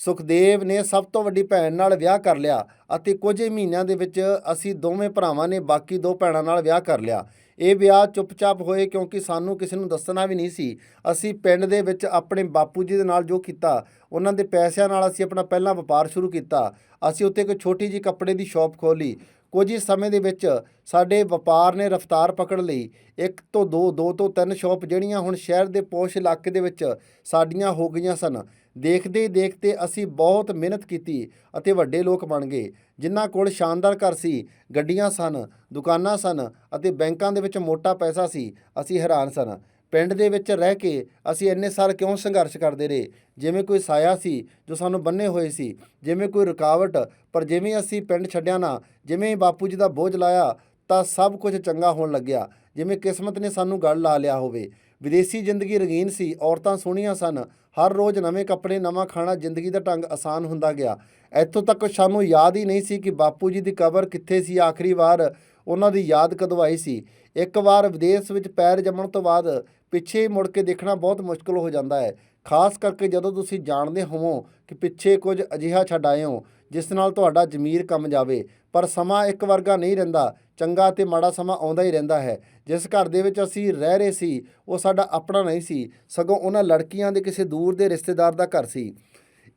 ਸੁਖਦੇਵ ਨੇ ਸਭ ਤੋਂ ਵੱਡੀ ਭੈਣ ਨਾਲ ਵਿਆਹ ਕਰ ਲਿਆ ਅਤੇ ਕੁਝ ਹੀ ਮਹੀਨਿਆਂ ਦੇ ਵਿੱਚ ਅਸੀਂ ਦੋਵੇਂ ਭਰਾਵਾਂ ਨੇ ਬਾਕੀ ਦੋ ਭੈਣਾਂ ਨਾਲ ਵਿਆਹ ਕਰ ਲਿਆ। ਇਹ ਵਿਆਹ ਚੁੱਪਚਾਪ ਹੋਏ ਕਿਉਂਕਿ ਸਾਨੂੰ ਕਿਸੇ ਨੂੰ ਦੱਸਣਾ ਵੀ ਨਹੀਂ ਸੀ। ਅਸੀਂ ਪਿੰਡ ਦੇ ਵਿੱਚ ਆਪਣੇ ਬਾਪੂ ਜੀ ਦੇ ਨਾਲ ਜੋ ਕੀਤਾ, ਉਹਨਾਂ ਦੇ ਪੈਸਿਆਂ ਨਾਲ ਅਸੀਂ ਆਪਣਾ ਪਹਿਲਾ ਵਪਾਰ ਸ਼ੁਰੂ ਕੀਤਾ। ਅਸੀਂ ਉੱਥੇ ਇੱਕ ਛੋਟੀ ਜਿਹੀ ਕੱਪੜੇ ਦੀ ਸ਼ਾਪ ਖੋਲੀ ਕੁਝ ਹੀ ਸਮੇਂ ਦੇ ਵਿੱਚ ਸਾਡੇ ਵਪਾਰ ਨੇ ਰਫ਼ਤਾਰ ਪਕੜ ਲਈ। ਇੱਕ ਤੋਂ ਦੋ ਦੋ ਤੋਂ ਤਿੰਨ ਸ਼ਾਪ ਜਿਹੜੀਆਂ ਹੁਣ ਸ਼ਹਿਰ ਦੇ ਪੋਸ਼ ਇਲਾਕੇ ਦੇ ਵਿੱਚ ਸਾਡੀਆਂ ਹੋ ਗਈਆਂ ਸਨ। ਦੇਖਦੇ ਹੀ ਦੇਖਦੇ ਅਸੀਂ ਬਹੁਤ ਮਿਹਨਤ ਕੀਤੀ ਅਤੇ ਵੱਡੇ ਲੋਕ ਬਣ ਗਏ। ਜਿਨ੍ਹਾਂ ਕੋਲ ਸ਼ਾਨਦਾਰ ਘਰ ਸੀ, ਗੱਡੀਆਂ ਸਨ, ਦੁਕਾਨਾਂ ਸਨ ਅਤੇ ਬੈਂਕਾਂ ਦੇ ਵਿੱਚ ਮੋਟਾ ਪੈਸਾ ਸੀ, ਅਸੀਂ ਹੈਰਾਨ ਸਨ। ਪਿੰਡ ਦੇ ਵਿੱਚ ਰਹਿ ਕੇ ਅਸੀਂ ਇੰਨੇ ਸਾਲ ਕਿਉਂ ਸੰਘਰਸ਼ ਕਰਦੇ ਰਹੇ? ਜਿਵੇਂ ਕੋਈ ਸਾਇਆ ਸੀ ਜੋ ਸਾਨੂੰ ਬੰਨੇ ਹੋਏ ਸੀ, ਜਿਵੇਂ ਕੋਈ ਰੁਕਾਵਟ, ਪਰ ਜਿਵੇਂ ਅਸੀਂ ਪਿੰਡ ਛੱਡਿਆ ਨਾ, ਜਿਵੇਂ ਬਾਪੂ ਜੀ ਦਾ ਬੋਝ ਲਾਇਆ, ਤਾਂ ਸਭ ਕੁਝ ਚੰਗਾ ਹੋਣ ਲੱਗਿਆ। ਜਿਵੇਂ ਕਿਸਮਤ ਨੇ ਸਾਨੂੰ ਗੜ ਲਾ ਲਿਆ ਹੋਵੇ। ਵਿਦੇਸੀ ਜ਼ਿੰਦਗੀ ਰੰਗੀਨ ਸੀ, ਔਰਤਾਂ ਸੋਹਣੀਆਂ ਸਨ। ਹਰ ਰੋਜ਼ ਨਵੇਂ ਕੱਪੜੇ, ਨਵਾਂ ਖਾਣਾ, ਜ਼ਿੰਦਗੀ ਦਾ ਢੰਗ ਆਸਾਨ ਹੁੰਦਾ ਗਿਆ। ਇੱਥੋਂ ਤੱਕ ਸਾਨੂੰ ਯਾਦ ਹੀ ਨਹੀਂ ਸੀ ਕਿ ਬਾਪੂ ਜੀ ਦੀ ਕਬਰ ਕਿੱਥੇ ਸੀ ਆਖਰੀ ਵਾਰ। ਉਹਨਾਂ ਦੀ ਯਾਦ ਕਦੋਂ ਆਈ ਸੀ। ਇੱਕ ਵਾਰ ਵਿਦੇਸ਼ ਵਿੱਚ ਪੈਰ ਜੰਮਣ ਤੋਂ ਬਾਅਦ ਪਿੱਛੇ ਮੁੜ ਕੇ ਦੇਖਣਾ ਬਹੁਤ ਮੁਸ਼ਕਲ ਹੋ ਜਾਂਦਾ ਹੈ। ਖਾਸ ਕਰਕੇ ਜਦੋਂ ਤੁਸੀਂ ਜਾਣਦੇ ਹੋਵੋ ਕਿ ਪਿੱਛੇ ਕੁਝ ਅਜਿਹਾ ਛੱਡ ਆਏ ਹੋ, ਜਿਸ ਨਾਲ ਤੁਹਾਡਾ ਜ਼ਮੀਰ ਕੰਮ ਜਾਵੇ। ਪਰ ਸਮਾਂ ਇੱਕ ਵਰਗਾ ਨਹੀਂ ਰਹਿੰਦਾ, ਚੰਗਾ ਤੇ ਮਾੜਾ ਸਮਾਂ ਆਉਂਦਾ ਹੀ ਰਹਿੰਦਾ ਹੈ। ਜਿਸ ਘਰ ਦੇ ਵਿੱਚ ਅਸੀਂ ਰਹਿ ਰਹੇ ਸੀ, ਉਹ ਸਾਡਾ ਆਪਣਾ ਨਹੀਂ ਸੀ। ਸਗੋਂ ਉਹਨਾਂ ਲੜਕੀਆਂ ਦੇ ਕਿਸੇ ਦੂਰ ਦੇ ਰਿਸ਼ਤੇਦਾਰ ਦਾ ਘਰ ਸੀ।